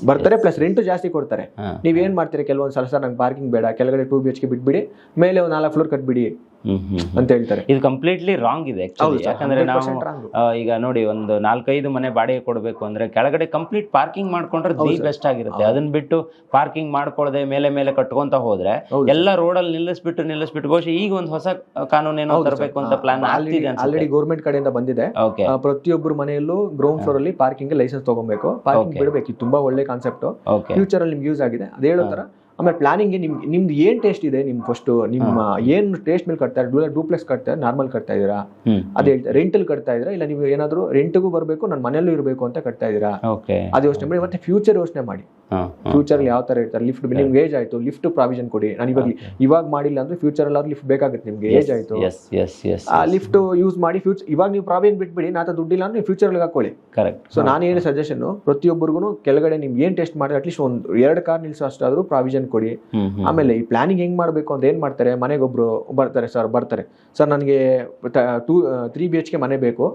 ಬರ್ತಾರೆ ಪ್ಲಸ್ ರೆಂಟ್ ಜಾಸ್ತಿ ಕೊಡ್ತಾರೆ. ನೀವು ಏನ್ ಮಾಡ್ತೀರಿ ಕೆಲವೊಂದ್ ಸಲ ಸರ್ ನಂಗೆ ಪಾರ್ಕಿಂಗ್ ಬೇಡ ಕೆಳಗಡೆ ಟೂ ಬಿ ಎಚ್ ಕೆ ಬಿಟ್ಬಿಡಿ ಮೇಲೆ ಒಂದು ನಾಲ್ಕು ಫ್ಲೋರ್ ಕಟ್ಬಿಡಿ ಹ್ಮ್ ಹ್ಮ್ ಹ್ಮ್. ಅಂತ ಹೇಳ್ತಾರೆ. ಇದು ಕಂಪ್ಲೀಟ್ಲಿ ರಾಂಗ್ ಇದೆ ಯಾಕಂದ್ರೆ ನಾವು 100% wrong. ಆ, ಈಗ ನೋಡಿ ಒಂದು ನಾಲ್ಕೈದು ಮನೆ ಬಾಡಿಗೆ ಕೊಡಬೇಕು ಅಂದ್ರೆ ಕೆಳಗಡೆ ಕಂಪ್ಲೀಟ್ ಪಾರ್ಕಿಂಗ್ ಮಾಡ್ಕೊಂಡ್ರೆ ದಿ ಬೆಸ್ಟ್ ಆಗಿರುತ್ತೆ. ಅದನ್ನ ಬಿಟ್ಟು ಪಾರ್ಕಿಂಗ್ ಮಾಡ್ಕೊಳ್ಳದೆ ಮೇಲೆ ಮೇಲೆ ಕಟ್ಕೊಂತ ಹೋದ್ರೆ ಎಲ್ಲಾ ರೋಡ್ ಅಲ್ಲಿ ನಿಲ್ಲಿಸ್ಬಿಟ್ಟು ನಿಲ್ಲಿಸ್ಬಿಟ್ಟು ಬಹುಶಃ ಈಗ ಒಂದು ಹೊಸ ಕಾನೂನು ಏನೋ ತರಬೇಕು ಅಂತ ಪ್ಲಾನ್ ಆಗ್ತಿದೆ ಆಲ್ರೆಡಿ ಗೌರ್ಮೆಂಟ್ ಕಡೆಯಿಂದ ಬಂದಿದೆ. ಪ್ರತಿಯೊಬ್ಬರು ಮನೆಯಲ್ಲೂ ಗ್ರೌಂಡ್ ಫ್ಲೋರ್ ಅಲ್ಲಿ ಪಾರ್ಕಿಂಗ್ ಲೈಸೆನ್ಸ್ ತಗೊಬೇಕು. Parking Okay. ತುಂಬಾ ಒಳ್ಳೆ ಕಾನ್ಸೆಪ್ಟ್ ಫ್ಯೂಚರ್ ಅಲ್ಲಿ ನಿಮ್ಗೆ ಯೂಸ್ ಆಗಿದೆ. ಅದೇ ಹೇಳೋ ತರ ಆಮೇಲೆ ಪ್ಲಾನಿಂಗ್ ನಿಮ್ಗೆ ನಿಮ್ದು ಏನ್ ಟೇಸ್ಟ್ ಇದೆ? ನಿಮ್ ಫಸ್ಟ್ ನಿಮ್ಮ ಏನ್ ಟೇಸ್ಟ್ ಮೇಲೆ ಕಟ್ತಾ ಇರೋ ಡೂಪ್ಲೆಕ್ಸ್ ಕಟ್ತಾ ನಾರ್ಮಲ್ ಕಟ್ತಾ ಇದೀರಾ ಹ್ಮ್. ಅದೇ ರೆಂಟಲ್ ಕಟ್ತಾ ಇದೀರಾ ಇಲ್ಲ ನೀವು ಏನಾದ್ರು ರೆಂಟ್ಗೂ ಬರಬೇಕು ನನ್ನ ಮನೆಯಲ್ಲೂ ಇರಬೇಕು ಅಂತ ಕಟ್ತಾ ಇದೀರಾ ಓಕೆ ಅದು ಯೋಚನೆ ಮಾಡಿ ಮತ್ತೆ ಫ್ಯೂಚರ್ ಯೋಚನೆ ಮಾಡಿ. ಫ್ಯೂಚರ್ ಯಾವ ತರ ಇರ್ತಾರೆ ಲಿಫ್ಟ್ ನಿಮ್ಗೆ ಏಜ್ ಆಯ್ತು ಲಿಫ್ಟ್ ಪ್ರಾವಿಷನ್ ಕೊಡಿ. ನಾನು ಇವಾಗ ಇವಾಗ ಮಾಡಿಲ್ಲ ಅಂದ್ರೆ ಫ್ಯೂಚರ್ ಅಲ್ಲಿ ಲಿಫ್ಟ್ ಬೇಕಾಗುತ್ತೆ ನಿಮ್ಗೆ. ಏಜ್ ಆಯ್ತು. ಆ ಲಿಫ್ಟ್ ಯೂಸ್ ಮಾಡಿ ಫ್ಯೂಚರ್ ಇವಾಗ ನೀವು ಪ್ರಾವಿಷನ್ ಬಿಟ್ಬಿಡಿ ನಾತ ದುಡ್ಡಿಲ್ಲ ಅಂದ್ರೆ ಫ್ಯೂಚರ್ ಹಾಕೊಳ್ಳಿ. ಕರೆಕ್ಟ್ ಸೊ ಏನು ಸಜೆಷನ್ ಪ್ರತಿಯೊಬ್ಬರಿಗೂ ಕೆಳಗಡೆ ನಿಮ್ಗೆ ಏನ್ ಟೆಸ್ಟ್ ಮಾಡಿ ಅಟ್ಲೀಸ್ಟ್ ಒಂದು ಎರಡು ಕಾರ್ ನಿಲ್ಸೋ ಅಷ್ಟಾದ್ರೂ ಪ್ರಾವಿಷನ್ ಕೊಡಿ ಆಮೇಲೆ ಈ ಪ್ಲಾನಿಂಗ್ ಹೆಂಗ್ ಮಾಡ್ಬೇಕು ಅಂತ ಏನ್ ಮಾಡ್ತಾರೆ? ಮನೆಗೊಬ್ರು ಬರ್ತಾರೆ ಸರ್ ಬರ್ತಾರೆ. ಸರ್ ನನಗೆ two three B H K ಮನೆ ಬೇಕು.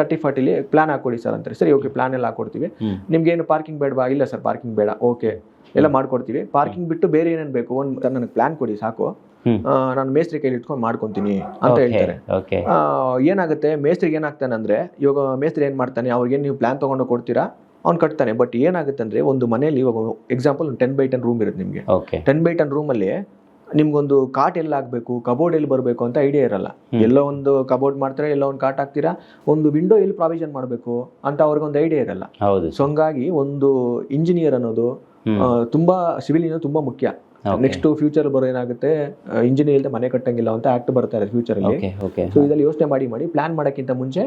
ತರ್ಟಿ ಫಾರ್ಟಿಲಿ ಪ್ಲಾನ್ ಹಾಕೊಡಿ ಸರ್ ಅಂತಾರೆ. ಸರಿ ಓಕೆ ಪ್ಲಾನ್ ಎಲ್ಲ ಹಾಕೊಡ್ತೀವಿ. ನಿಮ್ಗೆ ಏನು ಪಾರ್ಕಿಂಗ್ ಬೇಡವಾ? ಇಲ್ಲ ಸರ್ ಪಾರ್ಕಿಂಗ್ ಬೇಡ. ಓಕೆ ಎಲ್ಲ ಮಾಡ್ಕೊಡ್ತೀವಿ. ಪಾರ್ಕಿಂಗ್ ಬಿಟ್ಟು ಬೇರೆ ಏನೇನು ಬೇಕು? ಒಂದು ನನಗೆ ಪ್ಲಾನ್ ಕೊಡಿ ಸಾಕು. ನಾನು ಮೇಸ್ತ್ರಿ ಕೈಲಿ ಇಟ್ಕೊಂಡು ಮಾಡ್ಕೊಂತೀನಿ ಅಂತ ಹೇಳ್ತಾರೆ. ಏನಾಗುತ್ತೆ? ಮೇಸ್ತ್ರಿಗೆ ಏನಾಗ್ತಾನೆ ಅಂದ್ರೆ ಇವಾಗ ಮೇಸ್ತ್ರಿ ಏನ್ ಮಾಡ್ತಾನೆ? ಅವ್ರಿಗೆ ನೀವು ಪ್ಲಾನ್ ತಗೊಂಡು ಕೊಡ್ತೀರಾ? ಅವ್ನು ಕಟ್ತಾನೆ. ಬಟ್ ಏನಾಗುತ್ತೆ ಅಂದ್ರೆ ಒಂದು ಮನೆಯಲ್ಲಿ ಇವಾಗ example ten by ten room ಇರುತ್ತೆ ನಿಮಗೆ. ಟೆನ್ ಬೈ ಟೆನ್ ರೂಮಲ್ಲಿ ನಿಮ್ಗೊಂದು ಕಾಟ್ ಎಲ್ಲ ಆಗಬೇಕು ಕಬೋರ್ಡ್ ಎಲ್ಲಿ ಬರಬೇಕು ಅಂತ ಐಡಿಯಾ ಇರಲ್ಲ. ಎಲ್ಲೋ ಒಂದು ಕಬೋರ್ಡ್ ಮಾಡ್ತಾರೆ ಎಲ್ಲೋ ಒಂದು ಕಾಟ್ ಹಾಕ್ತೀರಾ ಒಂದು ವಿಂಡೋ ಎಲ್ಲಿ ಪ್ರಾವಿಷನ್ ಮಾಡಬೇಕು ಅಂತ ಅವ್ರಿಗೊಂದು ಐಡಿಯಾ ಇರಲ್ಲ. ಸೊ ಹಂಗಾಗಿ ಒಂದು ಇಂಜಿನಿಯರ್ ಅನ್ನೋದು ತುಂಬಾ ಸಿವಿಲ್ ಇಂಜಿನಿಯರ್ ತುಂಬಾ ಮುಖ್ಯ. ನೆಕ್ಸ್ಟ್ ಫ್ಯೂಚರ್ ಬರೋ ಏನಾಗುತ್ತೆ ಇಂಜಿನಿಯರ್ ಇಲ್ಲದೆ ಮನೆ ಕಟ್ಟಂಗಿಲ್ಲ ಅಂತ ಆಕ್ಟ್ ಬರ್ತಾ ಇದೆ ಫ್ಯೂಚರ್ ಅಲ್ಲಿ. ಸೊ ಇದರಲ್ಲಿ ಯೋಚನೆ ಮಾಡಿ ಮಾಡಿ ಪ್ಲಾನ್ ಮಾಡೋಕ್ಕಿಂತ ಮುಂಚೆ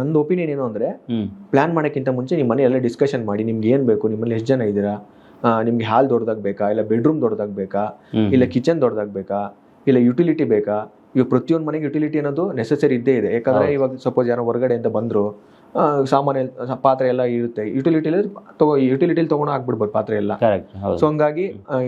ನಂದು ಒಪಿನಿಯನ್ ಏನು ಅಂದ್ರೆ ಪ್ಲಾನ್ ಮಾಡೋಕ್ಕಿಂತ ಮುಂಚೆ ನಿಮ್ಮ ಮನೆಯೆಲ್ಲ ಡಿಸ್ಕಷನ್ ಮಾಡಿ ನಿಮ್ಗೆ ಏನ್ ಬೇಕು ನಿಮ್ಮಲ್ಲಿ ಎಷ್ಟು ಜನ ಇದ್ದೀರಾ ನಿಮ್ಗೆ ಹಾಲ್ ದೊಡ್ಡದಾಗಬೇಕಾ ಇಲ್ಲ ಬೆಡ್ರೂಮ್ ದೊಡ್ಡದಾಗಬೇಕಾ. ಇಲ್ಲ ಕಿಚನ್ ದೊಡ್ಡದಾಗಬೇಕಾ ಇಲ್ಲ ಯುಟಿಲಿಟಿ ಬೇಕಾ ಇವಾಗ ಪ್ರತಿಯೊಂದು ಮನೆಗೆ ಯುಟಿಲಿಟಿ ಅನ್ನೋದು ನೆಸೆಸರಿ ಇದ್ದೇ ಇದೆ. ಯಾಕಂದ್ರೆ ಇವಾಗ ಸಪೋಸ್ ಯಾರೋ ಹೊರಗಡೆಯಿಂದ ಬಂದ್ರು ಸಾಮಾನ್ಯ ಪಾತ್ರೆ ಎಲ್ಲ ಇರುತ್ತೆ. ಯುಟಿಲಿಟಿಲಿ ತಗೋ ಯುಟಿಲಿಟಿಲಿ ತಗೊಂಡು ಹಾಕ್ಬಿಡ್ಬೋದು ಪಾತ್ರೆ ಎಲ್ಲ. ಸೊ ಹಂಗಾಗಿ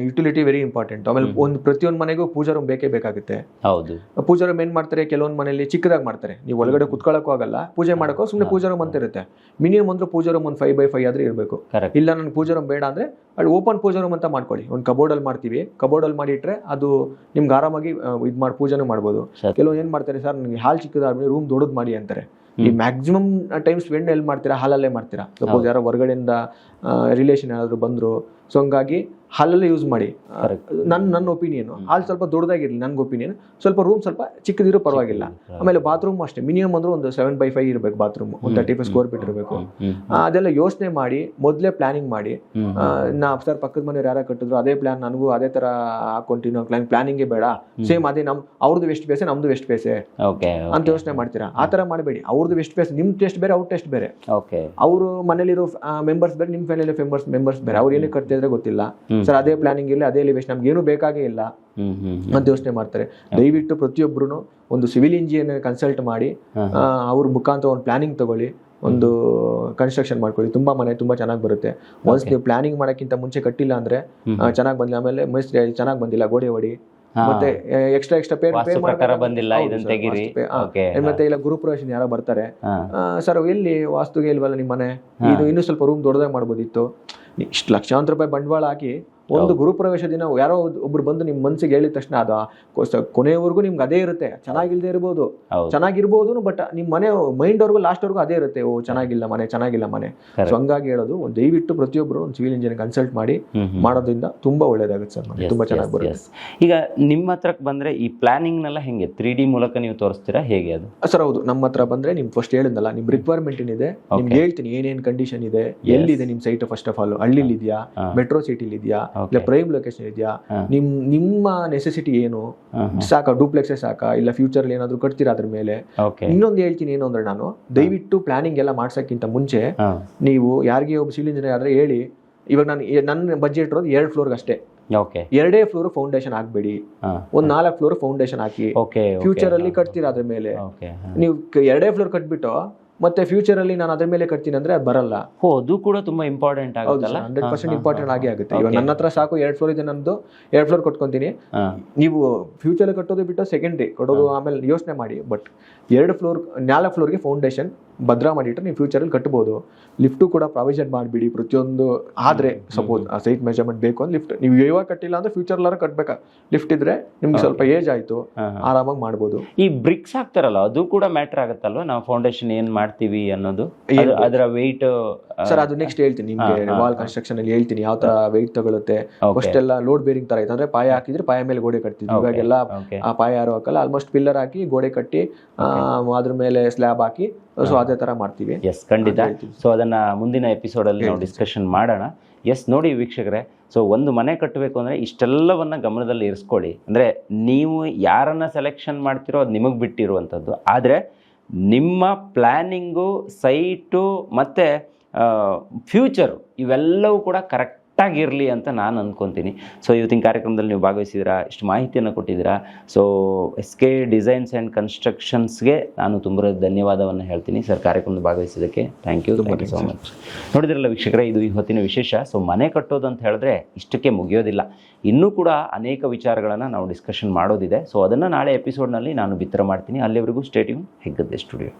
ಯುಟಿಲಿಟಿ ವೆರಿ ಇಂಪಾರ್ಟೆಂಟ್ ಆಮೇಲೆ ಒಂದು ಪ್ರತಿಯೊಂದು ಮನೆಗೂ ಪೂಜಾ ರೂಮ್ ಬೇಕೇ ಬೇಕಾಗುತ್ತೆ. ಹೌದು. ಪೂಜಾ ರೂಮ್ ಏನ್ ಮಾಡ್ತಾರೆ? ಕೆಲವೊಂದು ಮನೆಯಲ್ಲಿ ಚಿಕ್ಕದಾಗಿ ಮಾಡ್ತಾರೆ. ನೀವು ಒಳಗಡೆ ಕುತ್ಕೊಳ್ಳೋಕ್ಕೂ ಆಗಲ್ಲ. ಪೂಜೆ ಮಾಡೋಕ್ಕೋ ಸುಮ್ಮನೆ ಪೂಜಾ ರೂಮ್ ಅಂತ ಇರುತ್ತೆ ಮಿನಿಮಮ್ ಅಂದ್ರೆ ಪೂಜಾ ರೂಮ್ ಒಂದು ಫೈವ್ ಬೈ ಫೈವ್ ಆದ್ರೆ ಇರಬೇಕು. ಇಲ್ಲ ನನಗೆ ಪೂಜಾ ರೂಮ್ ಬೇಡ ಅಂದ್ರೆ ಅಲ್ಲಿ ಓಪನ್ ಪೂಜಾ ರೂಮ್ ಅಂತ ಮಾಡ್ಕೊಳ್ಳಿ. ಒಂದು ಕಬೋರ್ಡಲ್ಲಿ ಮಾಡ್ತೀವಿ. ಕಬೋರ್ಡಲ್ಲಿ ಮಾಡಿಟ್ರೆ ಅದು ನಿಮ್ಗೆ ಆರಾಮಾಗಿ ಇದು ಮಾಡಿ ಪೂಜೆನೂ ಮಾಡ್ಬೋದು. ಕೆಲವೊಂದು ಕೆಲವು ಏನು ಮಾಡ್ತಾರೆ? ಸರ್ ನನಗೆ ಹಾಲ್ ಚಿಕ್ಕದಾದ್ಮೇಲೆ ರೂಮ್ ದೊಡ್ಡದು ಮಾಡಿ ಅಂತಾರೆ. ಈ ಮ್ಯಾಕ್ಸಿಮಮ್ ಟೈಮ್ ಸ್ಪೆಂಡ್ ಎಲ್ಲಿ ಮಾಡ್ತೀರಾ ಹಾಲಲ್ಲೇ ಮಾಡ್ತೀರಾ? ಸಪೋಸ್ ಯಾರೋ ಹೊರಗಡೆಯಿಂದ ರಿಲೇಷನ್ ಯಾರಾದರೂ ಬಂದರು. ಸೊ ಹಂಗಾಗಿ ಹಾಲಲ್ಲೇ ಯೂಸ್ ಮಾಡಿ. ನನ್ನ ನನ್ನ ಒಪಿನಿಯನ್ ಹಾಲ್ ಸ್ವಲ್ಪ ದೊಡ್ಡದಾಗಿರಲಿ ನನ್ಗೆ ಒಪಿನಿಯನ್ ಸ್ವಲ್ಪ ರೂಮ್ ಸ್ವಲ್ಪ ಚಿಕ್ಕದಿರೋ ಪರವಾಗಿಲ್ಲ. ಆಮೇಲೆ ಬಾತ್ರೂಮ್ ಅಷ್ಟೇ. ಮಿನಿಮಮ್ ಅಂದ್ರೆ ಒಂದು ಸೆವೆನ್ ಬೈ ಫೈವ್ ಇರಬೇಕು ಬಾತ್ರೂಮ್ ಒಂದು ತರ್ಟಿ ಫೈವ್ ಸ್ಕ್ವೇರ್ ಫೀಟ್ ಇರಬೇಕು. ಅದೆಲ್ಲ ಯೋಚನೆ ಮಾಡಿ ಮೊದಲೇ ಪ್ಲಾನಿಂಗ್ ಮಾಡಿ. ನಾ ಸರ್ ಪಕ್ಕದ ಮನೆಯವ್ರು ಯಾರು ಕಟ್ಟಿದ್ರು ಅದೇ ಪ್ಲಾನ್ ನನಗೂ ಅದೇ ತರ ಹಾಕೊಂತೀನಿ ಪ್ಲಾನ್ ಪ್ಲಾನಿಂಗೇ ಬೇಡ. ಸೇಮ್ ಅದೇ ನಮ್ ಅವ್ರದ್ದು ವೆಸ್ಟ್ ಬೇಸೆ ನಮ್ದು ವೆಸ್ಟ್ ಬೇಸೆ ಅಂತ ಯೋಚನೆ ಮಾಡ್ತೀರಾ? ಆ ತರ ಮಾಡಬೇಡಿ. ಅವ್ರದ್ದು ವೆಸ್ಟ್ ಬೇಸ್ ನಿಮ್ ಟೆಸ್ಟ್ ಬೇರೆ ಅವ್ರ ಟೆಸ್ಟ್ ಬೇರೆ. ಅವರು ಮನೇಲಿರೋ ಮೆಂಬರ್ಸ್ ಬೇರೆ ನಿಮ್ಮ ಫ್ಯಾಮಿಲಿ ಮೆಂಬರ್ಸ್ ಮೆಂಬರ್ಸ್ ಬೇರೆ. ಅವ್ರು ಏನಕ್ಕೆ ಕಟ್ತಿದ್ರೆ ಗೊತ್ತಿಲ್ಲ. ಸರ್ ಅದೇ ಪ್ಲಾನಿಂಗ್ ಇಲ್ಲ ಅದೇ ಎಲಿವೇಶನ್ ನಮ್ಗೆ ಏನು ಬೇಕಾಗೇ ಇಲ್ಲ ಅಂತ ಯೋಚನೆ ಮಾಡ್ತಾರೆ. ದಯವಿಟ್ಟು ಪ್ರತಿಯೊಬ್ಬರು ಒಂದು ಸಿವಿಲ್ ಇಂಜಿನಿಯರ್ ಕನ್ಸಲ್ಟ್ ಮಾಡಿ ಅವ್ರ ಮುಖಾಂತರ ಒಂದು ಪ್ಲಾನಿಂಗ್ ತಗೊಳ್ಳಿ ಒಂದು ಕನ್ಸ್ಟ್ರಕ್ಷನ್ ಮಾಡ್ಕೊಳ್ಳಿ. ತುಂಬಾ ಮನೆ ತುಂಬಾ ಚೆನ್ನಾಗಿ ಬರುತ್ತೆ. ಒನ್ಸ್ ನೀವು ಪ್ಲಾನಿಂಗ್ ಮಾಡೋಕ್ಕಿಂತ ಮುಂಚೆ ಕಟ್ಟಿಲ್ಲ ಅಂದ್ರೆ ಚೆನ್ನಾಗಿ ಬಂದಿಲ್ಲ. ಆಮೇಲೆ ಮೇಸ್ತ್ರಿ ಚೆನ್ನಾಗಿ ಬಂದಿಲ್ಲ ಗೋಡೆ ಹೊಡಿ. ಮತ್ತೆ ಎಕ್ಸ್ಟ್ರಾ ಎಕ್ಸ್ಟ್ರಾ ಪೇ ಪ್ರಕಾರ ಬಂದಿಲ್ಲ ಇದನ್ನ ತೆಗೀರಿ. ಓಕೆ ಮತ್ತೆ ಇಲ್ಲ ಗುರುಪ್ರವೇಶನ್ ಯಾರೋ ಬರ್ತಾರೆ. ಸರ್ ಎಲ್ಲಿ ವಾಸ್ತುಗೆ ಇಲ್ವಲ್ಲ ನಿಮ್ಮ ಮನೆ? ಇದು ಇನ್ನೂ ಸ್ವಲ್ಪ ರೂಮ್ ದೊಡ್ಡದಾಗಿ ಮಾಡ್ಬೋದಿತ್ತು. ಇಷ್ಟು ಲಕ್ಷಾಂತರ ರೂಪಾಯಿ ಬಂಡವಾಳ ಹಾಕಿ ಒಂದು ಗುರುಪ್ರವೇಶ ದಿನ ಯಾರೋ ಒಬ್ರು ಬಂದು ನಿಮ್ ಮನ್ಸಿಗೆ ಹೇಳಿದ ತಕ್ಷಣ ಅದ ಕೊನೆಯವರೆಗೂ ನಿಮ್ಗೆ ಅದೇ ಇರುತ್ತೆ ಚೆನ್ನಾಗಿಲ್ದೇ ಇರ್ಬೋದು. ಚೆನ್ನಾಗಿರ್ಬೋದು ಬಟ್ ನಿಮ್ ಮನೆ ಮೈಂಡ್ ಅವ್ರಿಗೂ ಲಾಸ್ಟ್ ಅವ್ರಿಗೂ ಅದೇ ಇರುತ್ತೆ ಓ ಚೆನ್ನಾಗಿಲ್ಲ ಮನೆ ಚೆನ್ನಾಗಿಲ್ಲ ಮನೆ. ಸೊ ಹಂಗಾಗಿ ಹೇಳೋದು ಒಂದು ದಯವಿಟ್ಟು ಪ್ರತಿಯೊಬ್ಬರು ಒಂದು ಸಿವಿಲ್ ಇಂಜಿನಿಯರ್ ಕನ್ಸಲ್ಟ್ ಮಾಡಿ ಮಾಡೋದ್ರಿಂದ ತುಂಬಾ ಒಳ್ಳೇದಾಗುತ್ತೆ ಸರ್ ತುಂಬಾ ಚೆನ್ನಾಗಿ ಬರುತ್ತೆ. ಈಗ ನಿಮ್ಮ ಹತ್ರಕ್ಕೆ ಬಂದ್ರೆ ಈ ಪ್ಲಾನಿಂಗ್ನೆಲ್ಲ ಹೆಂಗೆ? ತ್ರೀ ಡಿ ಮೂಲಕ ನೀವು ತೋರಿಸ್ತೀರಾ ಹೇಗೆ ಅದು? ಸರ್ ಹೌದು. ನಮ್ಮ ಹತ್ರ ಬಂದ್ರೆ ನಿಮ್ ಫಸ್ಟ್ ಹೇಳಿದ್ನಲ್ಲ ನಿಮ್ ರಿಕ್ವೈರ್ಮೆಂಟ್ ಏನಿದೆ ನಿಮ್ಗೆ ಹೇಳ್ತೀನಿ ಏನೇನ್ ಕಂಡೀಷನ್ ಇದೆ ಎಲ್ಲಿದೆ ನಿಮ್ ಸೈಟ್ ಫಸ್ಟ್ ಆಫ್ ಆಲ್ ಹಳ್ಳಿಲಿ ಇದೆಯಾ. ಮೆಟ್ರೋ ಸಿಟಿಲಿ ಇದೆಯಾ. ಇಲ್ಲ ಪ್ರೈಮ್ ಲೊಕೇಶನ್ ಇದೆಯಾ? ನಿಮ್ ನಿಮ್ಮ ನೆಸೆಸಿಟಿ ಏನು? ಸಾಕ ಡೂಪ್ಲೆಕ್ಸೇ ಸಾಕಾ? ಇಲ್ಲ ಫ್ಯೂಚರ್ ಏನಾದ್ರು ಕಟ್ತೀರಾ ಅದ್ರ ಮೇಲೆ? ಇನ್ನೊಂದು ಹೇಳ್ತೀನಿ ಏನು ಅಂದ್ರೆ ನಾನು ದಯವಿಟ್ಟು ಪ್ಲಾನಿಂಗ್ ಎಲ್ಲ ಮಾಡ್ಸಕ್ಕಿಂತ ಮುಂಚೆ ನೀವು ಯಾರಿಗೆ ಒಬ್ಬ ಸಿವಿಲ್ ಇಂಜಿನಿಯರ್ ಆದ್ರೆ ಹೇಳಿ ಇವಾಗ ನಾನು ನನ್ನ ಬಜೆಟ್ ಇರೋದು ಎರಡು ಫ್ಲೋರ್ಗೆ ಅಷ್ಟೇ. ಓಕೆ ಎರಡೇ ಫ್ಲೋರ್ ಫೌಂಡೇಶನ್ ಹಾಕ್ಬೇಡಿ ಒಂದ್ ನಾಲ್ಕು ಫ್ಲೋರ್ ಫೌಂಡೇಶನ್ ಹಾಕಿ. ಫ್ಯೂಚರ್ ಅಲ್ಲಿ ಕಟ್ತೀರಾ ಅದ್ರ ಮೇಲೆ? ಓಕೆ ನೀವು ಎರಡೇ ಫ್ಲೋರ್ ಕಟ್ಬಿಟ್ಟು ಮತ್ತೆ ಫ್ಯೂಚರ್ ಅಲ್ಲಿ ನಾನು ಅದ್ರ ಮೇಲೆ ಕಟ್ತೀನಿ ಅಂದ್ರೆ ಅದು ಬರಲ್ಲ. ಓ ಅದು ಕೂಡ ತುಂಬಾ ಇಂಪಾರ್ಟೆಂಟ್ ಆಗುತ್ತೆ ಆಗುತ್ತಲ್ಲ ಹಂಡ್ರೆಡ್ ಪರ್ಸೆಂಟ್ ಇಂಪಾರ್ಟೆಂಟ್ ಆಗಿ ಆಗುತ್ತೆ. ಇವಾಗ ನನ್ನ ಹತ್ರ ಸಾಕು ಎರಡ್ ಫ್ಲೋರ್ ಇದೆ ನಂದು ಎರಡ್ ಫ್ಲೋರ್ ಕಟ್ಕೊಂತೀನಿ. ನೀವು ಫ್ಯೂಚರ್ ಕಟ್ಟೋದು ಬಿಟ್ಟು ಸೆಕೆಂಡ್ರಿ ಕೊಡೋದು ಆಮೇಲೆ ಯೋಚನೆ ಮಾಡಿ ಬಟ್ ಎರಡು ಫ್ಲೋರ್ ನಾಲ್ಕು ಫ್ಲೋರ್ಗೆ ಫೌಂಡೇಶನ್ ಭದ್ರಾ ಮಾಡಿಟ್ರೆ ನೀವು ಫ್ಯೂಚರ್ ಅಲ್ಲಿ ಕಟ್ಟಬಹುದು ಲಿಫ್ಟು ಕೂಡ ಪ್ರಾವಿಷನ್ ಮಾಡಿಬಿಡಿ ಪ್ರತಿಯೊಂದು ಆದ್ರೆ ಸಪೋಸ್ ಆ ಸೈಟ್ ಮೆಜರ್ಮೆಂಟ್ ಬೇಕು ಅಂದ್ರೆ ಲಿಫ್ಟ್ ನೀವು ಇವಾಗ ಕಟ್ಟಿಲ್ಲ ಅಂದ್ರೆ ಫ್ಯೂಚರ್ ಲಾರ ಕಟ್ಬೇಕಾ? ಲಿಫ್ಟ್ ಇದ್ರೆ ನಿಮ್ಗೆ ಸ್ವಲ್ಪ ಏಜ್ ಆಯ್ತು ಆರಾಮಾಗಿ ಮಾಡ್ಬೋದು. ಈ ಬ್ರಿಕ್ಸ್ ಹಾಕ್ತಾರಲ್ಲ ಅದು ಕೂಡ ಮ್ಯಾಟರ್ ಆಗುತ್ತಲ್ವ? ನಾವು ಫೌಂಡೇಶನ್ ಏನ್ ಮಾಡ್ತೀವಿ ಅನ್ನೋದು. ಅದರ ವೆಯ್ಟ್ ಸರ್ ಅದು ನೆಕ್ಸ್ಟ್ ಹೇಳ್ತೀನಿ ನಿಮಗೆ. ವಾಲ್ ಕನ್ಸ್ಟ್ರಕ್ಷನ್ ಅಲ್ಲಿ ಹೇಳ್ತೀನಿ. ಯಾವ ತರ ವೆಯ್ಟ್ ತಗೊಳುತ್ತೆ. ಫಸ್ಟ್ ಎಲ್ಲ ಲೋಡ್ ಬೇರಿಂಗ್ ತರ ಇತ್ತು ಅಂದ್ರೆ ಪಾಯ ಹಾಕಿದ್ರೆ ಪಾಯ ಮೇಲೆ ಗೋಡೆ ಕಟ್ತೀವಿ. ಇವಾಗೆಲ್ಲ ಎಲ್ಲಾ ಆ ಪಾಯ ಯಾರು ಹಾಕಲ್ಲ ಆಲ್ಮೋಸ್ಟ್ ಪಿಲ್ಲರ್ ಹಾಕಿ ಗೋಡೆ ಕಟ್ಟಿ ಅದ್ರ ಮೇಲೆ ಸ್ಲ್ಯಾಬ್ ಹಾಕಿ ಸೊ ಅದೇ ತರ ಮಾಡ್ತೀವಿ. ಎಸ್ ಖಂಡಿತ. ಸೊ ಅದನ್ನ ಮುಂದಿನ ಎಪಿಸೋಡ್ ಅಲ್ಲಿ ನಾವು ಡಿಸ್ಕಷನ್ ಮಾಡೋಣ. ಎಸ್ ನೋಡಿ ವೀಕ್ಷಕರೇ ಸೊ ಒಂದು ಮನೆ ಕಟ್ಟಬೇಕು ಅಂದರೆ ಇಷ್ಟೆಲ್ಲವನ್ನ ಗಮನದಲ್ಲಿ ಇರಿಸ್ಕೊಳ್ಳಿ. ಅಂದರೆ ನೀವು ಯಾರನ್ನ ಸೆಲೆಕ್ಷನ್ ಮಾಡ್ತಿರೋ ಅದು ನಿಮಗೆ ಬಿಟ್ಟಿರುವಂಥದ್ದು. ಆದರೆ ನಿಮ್ಮ ಪ್ಲ್ಯಾನಿಂಗು ಸೈಟು ಮತ್ತು ಫ್ಯೂಚರು ಇವೆಲ್ಲವೂ ಕೂಡ ಕರೆಕ್ಟಾಗಿರಲಿ ಅಂತ ನಾನು ಅಂದ್ಕೊತೀನಿ ಸೊ ಇವತ್ತಿನ ಕಾರ್ಯಕ್ರಮದಲ್ಲಿ ನೀವು ಭಾಗವಹಿಸಿದ್ದೀರಾ, ಇಷ್ಟು ಮಾಹಿತಿಯನ್ನು ಕೊಟ್ಟಿದ್ದೀರಾ. So S K designs and ಕನ್ಸ್ಟ್ರಕ್ಷನ್ಸ್ಗೆ ನಾನು ತುಂಬ ಧನ್ಯವಾದವನ್ನು ಹೇಳ್ತೀನಿ. ಸರ್ ಕಾರ್ಯಕ್ರಮದ ಭಾಗವಹಿಸಿದ್ದಕ್ಕೆ thank you thank you so much ನೋಡಿದ್ರಲ್ಲ ವೀಕ್ಷಕರೇ, ಇದು ಇವತ್ತಿನ ವಿಶೇಷ. ಸೊ ಮನೆ ಕಟ್ಟೋದು ಅಂತ ಹೇಳಿದ್ರೆ ಇಷ್ಟಕ್ಕೆ ಮುಗಿಯೋದಿಲ್ಲ. ಇನ್ನೂ ಕೂಡ ಅನೇಕ ವಿಚಾರಗಳನ್ನು ನಾವು ಡಿಸ್ಕಷನ್ ಮಾಡೋದಿದೆ. ಸೊ ಅದನ್ನು ನಾಳೆ ಎಪಿಸೋಡ್ನಲ್ಲಿ ನಾನು ಬಿತ್ತರ ಮಾಡ್ತೀನಿ. ಅಲ್ಲಿವರೆಗೂ ಸ್ಟೇಟ್ಯೂನ್ ಹೆಗ್ಗದ್ದೆ ಸ್ಟುಡಿಯೋ